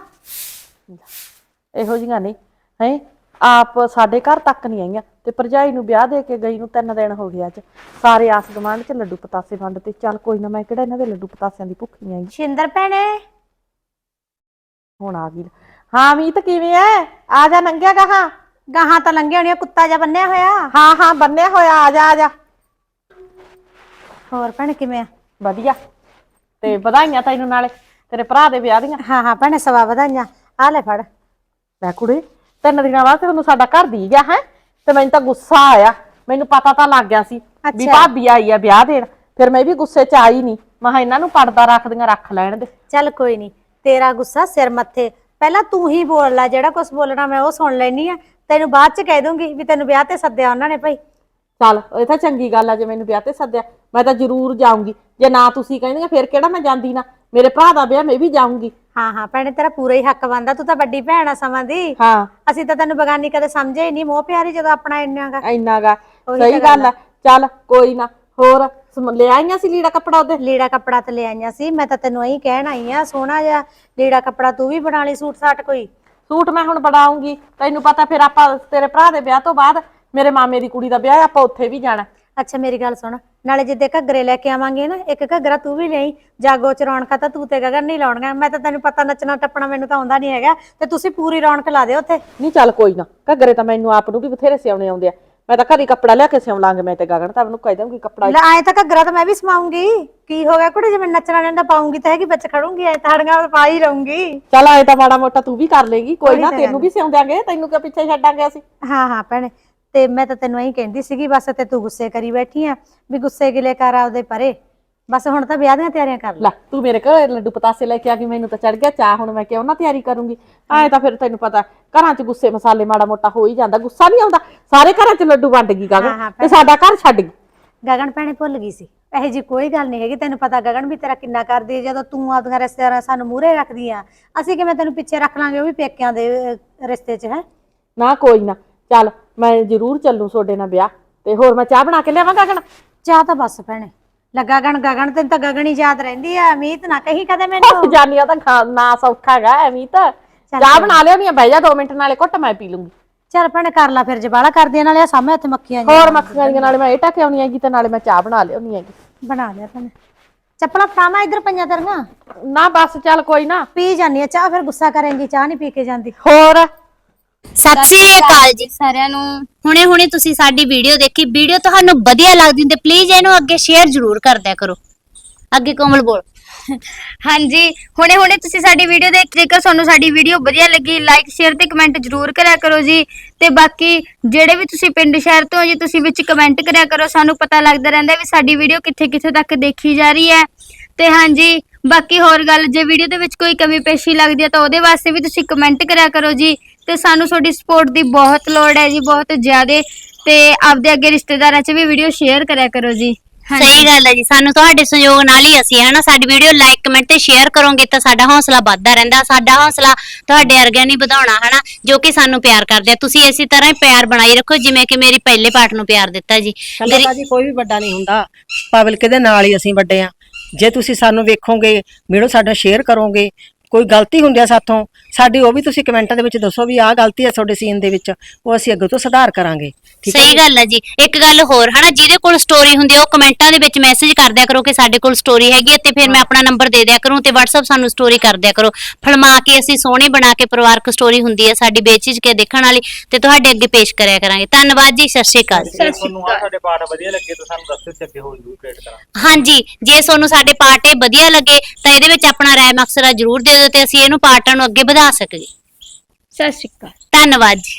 ਇਹੋ ਜਿਹੀਆਂ ਨਹੀਂ ਹੈ? ਆਪ ਸਾਡੇ ਘਰ ਤੱਕ ਨਹੀਂ ਆਈਆਂ ਤੇ ਭਰਜਾਈ ਨੂੰ ਵਿਆਹ ਦੇ ਕੇ ਗਈ ਨੂੰ ਤਿੰਨ ਦਿਨ ਹੋ ਗਏ ਅੱਜ। ਸਾਰੇ ਆਸ ਗਵਾਂਢ ਚ ਲੱਡੂ ਪਤਾਸੇ ਵੰਡ ਤੇ। ਚੱਲ ਕੋਈ ਨਾ ਮੈਂ ਕਿਹੜਾ ਇਹਨਾਂ ਦੇ ਲੱਡੂ ਪਤਾਸਿਆਂ ਦੀ ਭੁੱਖੀ ਨਹੀਂ ਆਈ। ਸ਼ਿੰਦਰ ਭੈਣੇ। ਹੁਣ ਆ ਗਈ। ਹਾਂ ਮੀਤ ਕਿਵੇਂ ਐ? ਆ ਜਾ ਨੰਗਿਆ ਗਾਹਾਂ? ਗਾਹਾਂ ਤਾਂ ਲੰਘੇ ਹੋਣੀ ਆ, ਕੁੱਤਾ ਜਿਹਾ ਬੰਨਿਆ ਹੋਇਆ। ਹਾਂ ਹਾਂ ਬੰਨਿਆ ਹੋਇਆ ਆ ਜਾ ਆ ਜਾ। ਹੋਰ ਭੈਣੇ ਕਿਵੇਂ ਆ? ਵਧੀਆ। ਤੇ ਵਧਾਈਆਂ ਤੈਨੂੰ ਨਾਲੇ ਤੇਰੇ ਭਰਾ ਦੇ ਵਿਆਹ ਦੀਆਂ। ਹਾਂ ਹਾਂ ਭੈਣੇ ਸਵਾ ਵਧਾਈਆਂ। ਆ ਲੈ ਫੜ। ਮੈਂ ਕੁੜੇ ਤਿੰਨ ਦਿਨਾਂ ਬਾਅਦ ਤੁਹਾਨੂੰ ਸਾਡਾ ਘਰ ਦੀ ਗਿਆ ਹੈ? ਤੇ ਮੈਨੂੰ ਤਾਂ ਗੁੱਸਾ ਆਇਆ। ਮੈਨੂੰ ਪਤਾ ਤਾਂ ਲੱਗ ਗਿਆ ਸੀ ਵੀ ਅੱਛਾ। ਭਾਬੀ ਆਈ ਆ ਵਿਆਹ ਦੇਣ। ਫਿਰ ਮੈਂ ਵੀ ਗੁੱਸੇ 'ਚ ਆਈ ਨਹੀਂ ਮੈਂ ਕਿਹਾ ਇਹਨਾਂ ਨੂੰ ਪਰਦਾ ਰੱਖਦੀਆਂ ਰੱਖ ਲੈਣ ਦੇ। ਚੱਲ ਕੋਈ ਨਹੀਂ ਤੇਰਾ ਗੁੱਸਾ ਸਿਰ ਮੱਥੇ। ਪਹਿਲਾਂ ਤੂੰ ਹੀ ਬੋਲ ਲੈ ਜਿਹੜਾ ਕੁਝ ਬੋਲਣਾ ਮੈਂ ਉਹ ਸੁਣ ਲੈਣੀ ਆ। ਤੈਨੂੰ ਬਾਅਦ ਚ ਕਹਿ ਦੂੰਗੀ ਵੀ ਤੈਨੂੰ ਵਿਆਹ ਤੇ ਸੱਦਿਆ ਉਹਨਾਂ ਨੇ ਭਾਈ। ਚੱਲ ਇਹ ਤਾਂ ਚੰਗੀ ਗੱਲ ਆ ਜੇ ਮੈਨੂੰ ਵਿਆਹ ਤੇ ਸੱਦਿਆ ਮੈਂ ਤਾਂ ਜ਼ਰੂਰ ਜਾਊਂਗੀ। ਜੇ ਨਾ ਤੁਸੀਂ ਕਹਿੰਦੇ ਫਿਰ ਕਿਹੜਾ ਮੈਂ ਜਾਂਦੀ ਨਾ? ਮੇਰੇ ਭਰਾ ਦਾ ਵਿਆਹ ਮੈਂ ਵੀ ਜਾਊਂਗੀ। ਹਾਂ ਹਾਂ ਭੈਣੇ ਤੇਰਾ ਪੂਰਾ ਹੀ ਹੱਕ ਬਣਦਾ ਤੂੰ ਤਾਂ ਵੱਡੀ ਭੈਣ ਆ ਸਮਾਂ ਦੀ। ਹਾਂ। ਅਸੀਂ ਤਾਂ ਤੈਨੂੰ ਬਗਾਨੀ ਕਦੇ ਸਮਝੇ ਹੀ ਨਹੀਂ ਮੋਹ ਪਿਆਰੀ ਜਦੋਂ ਆਪਣਾ ਇੰਨਾਗਾ। ਇੰਨਾਗਾ। ਸਹੀ ਗੱਲ ਆ। ਚੱਲ ਕੋਈ ਨਾ ਹੋਰ ਸਮ- ਲੈ ਆਈਆਂ ਸੀ ਲੀੜਾ ਕੱਪੜਾ ਉਹਦੇ? ਲੀੜਾ ਕੱਪੜਾ ਤੇ ਲੈ ਆਈਆਂ ਸੀ ਮੈਂ ਤਾਂ ਤੈਨੂੰ ਇਹੀ ਕਹਿਣ ਆਈ ਆ ਸੋਹਣਾ ਜਿਹਾ ਲੀੜਾ ਕੱਪੜਾ ਤੂੰ ਵੀ ਬਣਾ ਲਈ ਸੂਟ ਸਾਟ ਕੋਈ? ਸੂਟ ਮੈਂ ਹੁਣ ਬਣਾਉਂਗੀ। ਤੈਨੂੰ ਪਤਾ ਫਿਰ ਆਪਾਂ ਤੇਰੇ ਭਰਾ ਦੇ ਵਿਆਹ ਤੋਂ ਬਾਅਦ ਮੇਰੇ ਮਾਮੇ ਦੀ ਕੁੜੀ ਦਾ ਵਿਆਹ ਹੈ, ਆਪਾਂ ਉੱਥੇ ਵੀ ਜਾਣਾ। ਅੱਛਾ ਮੇਰੀ ਗੱਲ ਸੁਣ। ਨਾਲੇ ਜਿੱਦੇ ਘੱਗਰੇ ਲੈ ਕੇ ਆਵਾਂਗੇ ਨਾ ਇੱਕ ਘੱਗਰਾ ਤੂੰ ਵੀ ਲਈ ਜਾਗੋ ਚ ਰੌਣਕਾਂ ਤਾਂ ਤੂੰ ਤੇ ਗਗਨ ਨਹੀਂ ਲਾਉਣੀਆਂ। ਮੈਂ ਤਾਂ ਤੈਨੂੰ ਪਤਾ ਨੱਚਣਾ ਟੱਪਣਾ ਮੈਨੂੰ ਤਾਂ ਆਉਂਦਾ ਨਹੀਂ ਹੈਗਾ। ਤੇ ਤੁਸੀਂ ਪੂਰੀ ਰੌਣਕ ਲਾ ਦਿਓ ਉੱਥੇ। ਨਹੀਂ ਚੱਲ ਕੋਈ ਨਾ। ਘੱਗਰੇ ਤਾਂ ਮੈਨੂੰ ਆਪ ਨੂੰ ਵੀ ਬਥੇਰੇ ਸਿਉਣੇ ਆਉਂਦੇ ਆ। ਮੈਂ ਤਾਂ ਘਰੀ ਕੱਪੜਾ ਲਿਆ ਕੇ ਸਿਉਂ ਲਾਂਗੇ ਮੈਂ ਤੇ ਗਗਨ ਤਾਂ ਉਹਨੂੰ ਕਹਿ ਦਊਂਗੀ ਕੱਪੜਾ ਲੈ ਆਏ ਤਾਂ ਘੱਗਰਾ ਤਾਂ ਮੈਂ ਵੀ ਸਮਾਉਂਗੀ। ਕੀ ਹੋ ਗਿਆ ਕੁੜੇ ਜੇ ਮੈਂ ਨੱਚਣਾ ਨਹੀਂ ਤਾਂ ਪਾਉਂਗੀ ਤਾਂ ਹੈਗੀ ਵਿੱਚ ਖੜੂੰਗੀ ਐ ਤਾੜੀਆਂ ਪਾ ਹੀ ਰਹੂੰਗੀ। ਚੱਲ ਆਏ ਤਾਂ ਮਾੜਾ ਮੋਟਾ ਤੂੰ ਵੀ ਕਰ ਲੇਗੀ ਕੋਈ ਨਾ ਤੈਨੂੰ ਵੀ ਸਿਉਂ ਦਿਆਂਗੇ ਤੈਨੂੰ ਕਿਉਂ ਪਿੱਛੇ ਛੱਡਾਂਗੇ ਅਸੀਂ? ਹਾਂ ਹਾਂ ਭੈਣੇ। ਤੇ ਮੈਂ ਤਾਂ ਤੈਨੂੰ ਇਹੀ ਕਹਿੰਦੀ ਸੀਗੀ ਬਸ ਤੇ ਤੂੰ ਗੁੱਸੇ ਕਰੀ ਬੈਠੀ ਆ ਵੀ ਗੁੱਸੇ ਗਿਲੇ ਕਰ ਆਪਦੇ ਪਰੇ। ਬਸ ਹੁਣ ਤਾਂ ਵਿਆਹ ਦੀਆਂ ਤਿਆਰੀਆਂ ਕਰ ਲੈ। ਲੈ ਤੂੰ ਮੇਰੇ ਘਰ ਲੱਡੂ ਪਤਾਸੇ ਲੈ ਕੇ ਆ ਗਈ ਮੈਨੂੰ ਤਾਂ ਚੜ ਗਿਆ ਚਾਹ ਹੁਣ ਮੈਂ ਕਿਉਂ ਨਾ ਤਿਆਰੀ ਕਰੂੰਗੀ। ਆਏ ਤਾਂ ਫਿਰ ਤੈਨੂੰ ਪਤਾ ਘਰਾਂ 'ਚ ਗੁੱਸੇ ਮਸਾਲੇ ਮਾੜਾ ਮੋਟਾ ਹੋ ਹੀ ਜਾਂਦਾ ਗੁੱਸਾ ਨਹੀਂ ਆਉਂਦਾ। ਸਾਰੇ ਘਰਾਂ 'ਚ ਲੱਡੂ ਵੰਡ ਗਈ ਹਾਂ, ਗਗਨ ਹਾਂ, ਤੇ ਸਾਡਾ ਘਰ ਛੱਡ ਗਈ। ਗਗਨ ਭੈਣੇ ਭੁੱਲ ਗਈ ਸੀ। ਇਹੋ ਜੀ ਕੋਈ ਗੱਲ ਨਹੀਂ ਹੈਗੀ ਤੈਨੂੰ ਪਤਾ ਗਗਨ ਵੀ ਤੇਰਾ ਕਿੰਨਾ ਕਰਦੀ ਹੈ ਜਦੋਂ ਤੂੰ ਆਪਦੀਆਂ ਰਿਸ਼ਤੇਦਾਰਾਂ ਸਾਨੂੰ ਮੂਹਰੇ ਰੱਖਦੀ ਆ। ਅਸੀਂ ਕਿਵੇਂ ਤੈਨੂੰ ਪਿੱਛੇ ਰੱਖ ਲਾਂਗੇ ਉਹ ਵੀ ਪੇਕਿਆਂ ਦੇ ਅਹ, ਰਿਸ਼ਤੇ 'ਚ ਹੈ? ਨਾ ਕੋਈ ਨਾ। ਚੱਲ ਮੈਂ ਜ਼ਰੂਰ ਚੱਲੂ ਤੁਹਾਡੇ ਨਾਲ ਵਿਆਹ ਤੇ ਹੋਰ ਮੈਂ ਚਾਹ ਬਣਾ ਕੇ ਲਿਆਵਾਂ ਗਗਨ? ਚਾਹ ਤਾਂ ਬਸ ਭੈਣੇ। ਲੱਗਾ ਗਗਨ ਗਗਨ ਤੈਨੂੰ ਤਾਂ ਗਗਨ ਹੀ ਯਾਦ ਰਹਿੰਦੀ ਆ। ਅਮੀਤ ਨਾ ਕਹੀ ਕਦੇ ਮੈਨੂੰ। ਜਾਨੀਆ ਤਾਂ ਖਾ- ਨਾ ਸੌਖਾ ਹੈਗਾ ਐਵੇਂ ਤਾਂ ਚਾਹ ਬਣਾ ਲਿਆਉਣੀ ਆ ਬਹਿ ਜਾ 2 ਮਿੰਟ ਨਾਲੇ ਘੁੱਟ ਮੈਂ ਪੀ ਲੂੰਗੀ। ਚੱਲ ਭੈਣੇ ਕਰ ਲਾ ਫਿਰ ਜਬਾਲਾ ਕਰਦੀ ਆ, ਨਾਲੇ ਆ ਸਾਹਮਣੇ ਇੱਥੇ ਮੱਖੀਆਂ ਜਿਹੀਆਂ। ਹੋਰ ਮੱਖੀਆਂ ਦੀਆਂ ਨਾਲੇ ਮੈਂ ਇਹ ਟੱਕ ਆਉਣੀ ਹੈਗੀ ਤੇ ਨਾਲੇ ਮੈਂ ਚਾਹ ਬਣਾ ਲਿਆਉਣੀ ਹੈਗੀ। ਬਣਾ ਲਿਆ ਭੈਣੇ। ਚੱਪਲਾਂ ਫੜਾਵਾਂ ਇੱਧਰ ਪਈਆਂ ਤੇਰੀਆਂ? ਨਾ ਬਸ ਚੱਲ ਕੋਈ ਨਾ। ਪੀ ਜਾਨੀ ਆ ਚਾਹ ਫਿਰ ਗੁੱਸਾ ਕਰੇਂਗੀ ਚਾਹ ਨਹੀਂ ਪੀ ਕੇ ਜਾਂਦੀ। ਹੋਰ? ਸਤਿ ਸ੍ਰੀ ਅਕਾਲ ਜੀ। ਸਾਰਿਆਂ ਨੂੰ ਹੁਣੇ ਹੁਣੇ ਤੁਸੀਂ ਸਾਡੀ ਵੀਡੀਓ ਦੇਖੀ। ਵੀਡੀਓ ਤੁਹਾਨੂੰ ਵਧੀਆ ਲੱਗਦੀ ਹੁੰਦੀ ਪਲੀਜ਼ ਇਹਨੂੰ ਅੱਗੇ ਸ਼ੇਅਰ ਜ਼ਰੂਰ ਕਰ ਦਿਆ ਕਰੋ। ਅੱਗੇ ਕੋਮਲ ਬੋਲ। ਹਾਂਜੀ ਹੁਣੇ ਹੁਣੇ ਤੁਸੀਂ ਸਾਡੀ ਵੀਡੀਓ ਦੇਖ ਜੇਕਰ ਤੁਹਾਨੂੰ ਸਾਡੀ ਵੀਡੀਓ ਵਧੀਆ ਲੱਗੀ ਲਾਈਕ ਸ਼ੇਅਰ ਤੇ ਕਮੈਂਟ ਜ਼ਰੂਰ ਕਰਿਆ ਕਰੋ ਜੀ। ਤੇ ਬਾਕੀ ਜਿਹੜੇ ਵੀ ਤੁਸੀਂ ਪਿੰਡ ਸ਼ਹਿਰ ਤੋਂ ਹੋ ਜੀ ਤੁਸੀਂ ਵਿੱਚ ਕਮੈਂਟ ਕਰਿਆ ਕਰੋ ਸਾਨੂੰ ਪਤਾ ਲੱਗਦਾ ਰਹਿੰਦਾ ਵੀ ਸਾਡੀ ਵੀਡੀਓ ਕਿੱਥੇ ਕਿੱਥੇ ਤੱਕ ਦੇਖੀ ਜਾ ਰਹੀ ਹੈ। ਤੇ ਹਾਂਜੀ ਬਾਕੀ ਹੋਰ ਗੱਲ ਜੇ ਵੀਡੀਓ ਦੇ ਵਿੱਚ ਕੋਈ ਕਮੀ ਪੇਸ਼ੀ ਲੱਗਦੀ ਹੈ ਤਾਂ ਉਹਦੇ ਵਾਸਤੇ ਵੀ ਤੁਸੀਂ ਕਮੈਂਟ ਕਰਿਆ ਕਰੋ ਜੀ। ਤੇ ਸਾਨੂੰ ਤੁਹਾਡੀ ਸਪੋਰਟ ਦੀ ਬਹੁਤ ਲੋੜ ਹੈ ਜੀ ਬਹੁਤ ਜ਼ਿਆਦੇ। ਤੇ ਆਪਦੇ ਅੱਗੇ ਰਿਸ਼ਤੇਦਾਰਾਂ 'ਚ ਵੀ ਵੀਡੀਓ ਸ਼ੇਅਰ ਕਰਿਆ ਕਰੋ ਜੀ। ਸਹੀ ਗੱਲ ਹੈ ਜੀ ਸਾਨੂੰ ਤੁਹਾਡੇ ਸਹਿਯੋਗ ਨਾਲ ਹੀ ਅਸੀਂ ਹਨਾ ਸਾਡੀ ਵੀਡੀਓ ਲਾਈਕ ਕਮੈਂਟ ਤੇ ਸ਼ੇਅਰ ਕਰੋਗੇ ਤਾਂ ਸਾਡਾ ਹੌਸਲਾ ਵੱਧਦਾ ਰਹਿੰਦਾ ਸਾਡਾ ਹੌਸਲਾ ਤੁਹਾਡੇ ਵਰਗਿਆਂ ਨਹੀਂ ਵਧਾਉਣਾ ਹਨਾ ਜੋ ਕਿ ਸਾਨੂੰ ਪਿਆਰ ਕਰਦੇ ਆ। ਤੁਸੀਂ ਇਸੇ ਤਰ੍ਹਾਂ ਹੀ ਪਿਆਰ ਬਣਾਈ ਰੱਖੋ ਜਿਵੇਂ ਕਿ ਮੇਰੀ ਪਹਿਲੇ ਪਾਠ ਨੂੰ ਪਿਆਰ ਦਿੱਤਾ ਜੀ। ਕੱਲਾ ਜੀ ਕੋਈ ਵੀ ਵੱਡਾ ਨਹੀਂ ਹੁੰਦਾ ਪਬਲਿਕ ਦੇ ਨਾਲ ਹੀ ਅਸੀਂ ਵੱਡੇ ਆ? ਜੇ ਤੁਸੀਂ ਸਾਨੂੰ ਵੇਖੋਗੇ ਵੀਡੀਓ ਸਾਡਾ ਸ਼ੇਅਰ ਕਰੋਗੇ ਕੋਈ ਗਲਤੀ ਹੁੰਦੀ ਆ ਸਾਥੋਂ ਸਾਡੀ ਉਹ ਵੀ ਤੁਸੀਂ ਕਮੈਂਟਾਂ ਦੇ ਵਿੱਚ ਦੱਸੋ ਵੀ ਆਹ ਗਲਤੀ ਹੈ ਤੁਹਾਡੇ ਸੀਨ ਦੇ ਵਿੱਚ ਉਹ ਅਸੀਂ ਅੱਗੇ ਤੋਂ ਸੁਧਾਰ ਕਰਾਂਗੇ। ਠੀਕ ਹੈ ਸਹੀ ਗੱਲ ਹੈ ਜੀ। ਇੱਕ ਗੱਲ ਹੋਰ ਹਨਾ ਜਿਹਦੇ ਕੋਲ ਸਟੋਰੀ ਹੁੰਦੀ ਹੈ ਉਹ ਕਮੈਂਟਾਂ ਦੇ ਵਿੱਚ ਮੈਸੇਜ ਕਰ ਦਿਆ ਕਰੋ ਕਿ ਸਾਡੇ ਕੋਲ ਸਟੋਰੀ ਹੈਗੀ ਹੈ ਤੇ ਫਿਰ ਮੈਂ ਆਪਣਾ ਨੰਬਰ ਦੇ ਦਿਆ ਕਰੂੰ ਤੇ WhatsApp ਸਾਨੂੰ ਸਟੋਰੀ ਕਰ ਦਿਆ ਕਰੋ। ਫਲਮਾ ਕੇ ਅਸੀਂ ਸੋਹਣੀ ਬਣਾ ਕੇ ਪਰਿਵਾਰਕ ਸਟੋਰੀ ਹੁੰਦੀ ਹੈ ਸਾਡੀ ਬੇਚਿਜ ਕੇ ਦੇਖਣ ਵਾਲੀ ਤੇ ਤੁਹਾਡੇ ਅੱਗੇ ਪੇਸ਼ ਕਰਿਆ ਕਰਾਂਗੇ। ਧੰਨਵਾਦ ਜੀ ਸਤਿ ਸ਼੍ਰੀ ਅਕਾਲ ਜੀ। ਤੁਹਾਨੂੰ ਆ ਸਾਡੇ ਪਾਠ ਵਧੀਆ ਲੱਗੇ ਤਾਂ ਸਾਨੂੰ ਦੱਸੋ ਤੇ ਅੱਗੇ ਹੋਰ ਜ਼ਰੂਰ ਕ੍ਰੀਏਟ ਕਰਾਂਗੇ। ਹਾਂਜੀ ਜੇ ਤੁਹਾਨੂੰ ਸਾਡੇ ਪਾਰਟ ਇਹ ਵਧੀਆ ਲੱਗੇ ਤਾਂ ਇਹਦੇ ਵਿੱਚ ਆਪਣਾ ਰਾਏ ਮਕਸਰਾ ਜ਼ਰੂਰ ਦੇ ਦਿਓ ਤੇ ਅਸੀਂ ਇਹਨੂੰ ਪਾਰਟਾਂ ਨੂੰ ਅੱਗੇ ਵਧਾ ਸਕੀਏ ਸਤਿ ਸ਼੍ਰੀ ਅਕਾਲ। ਧੰਨਵਾਦ ਜੀ।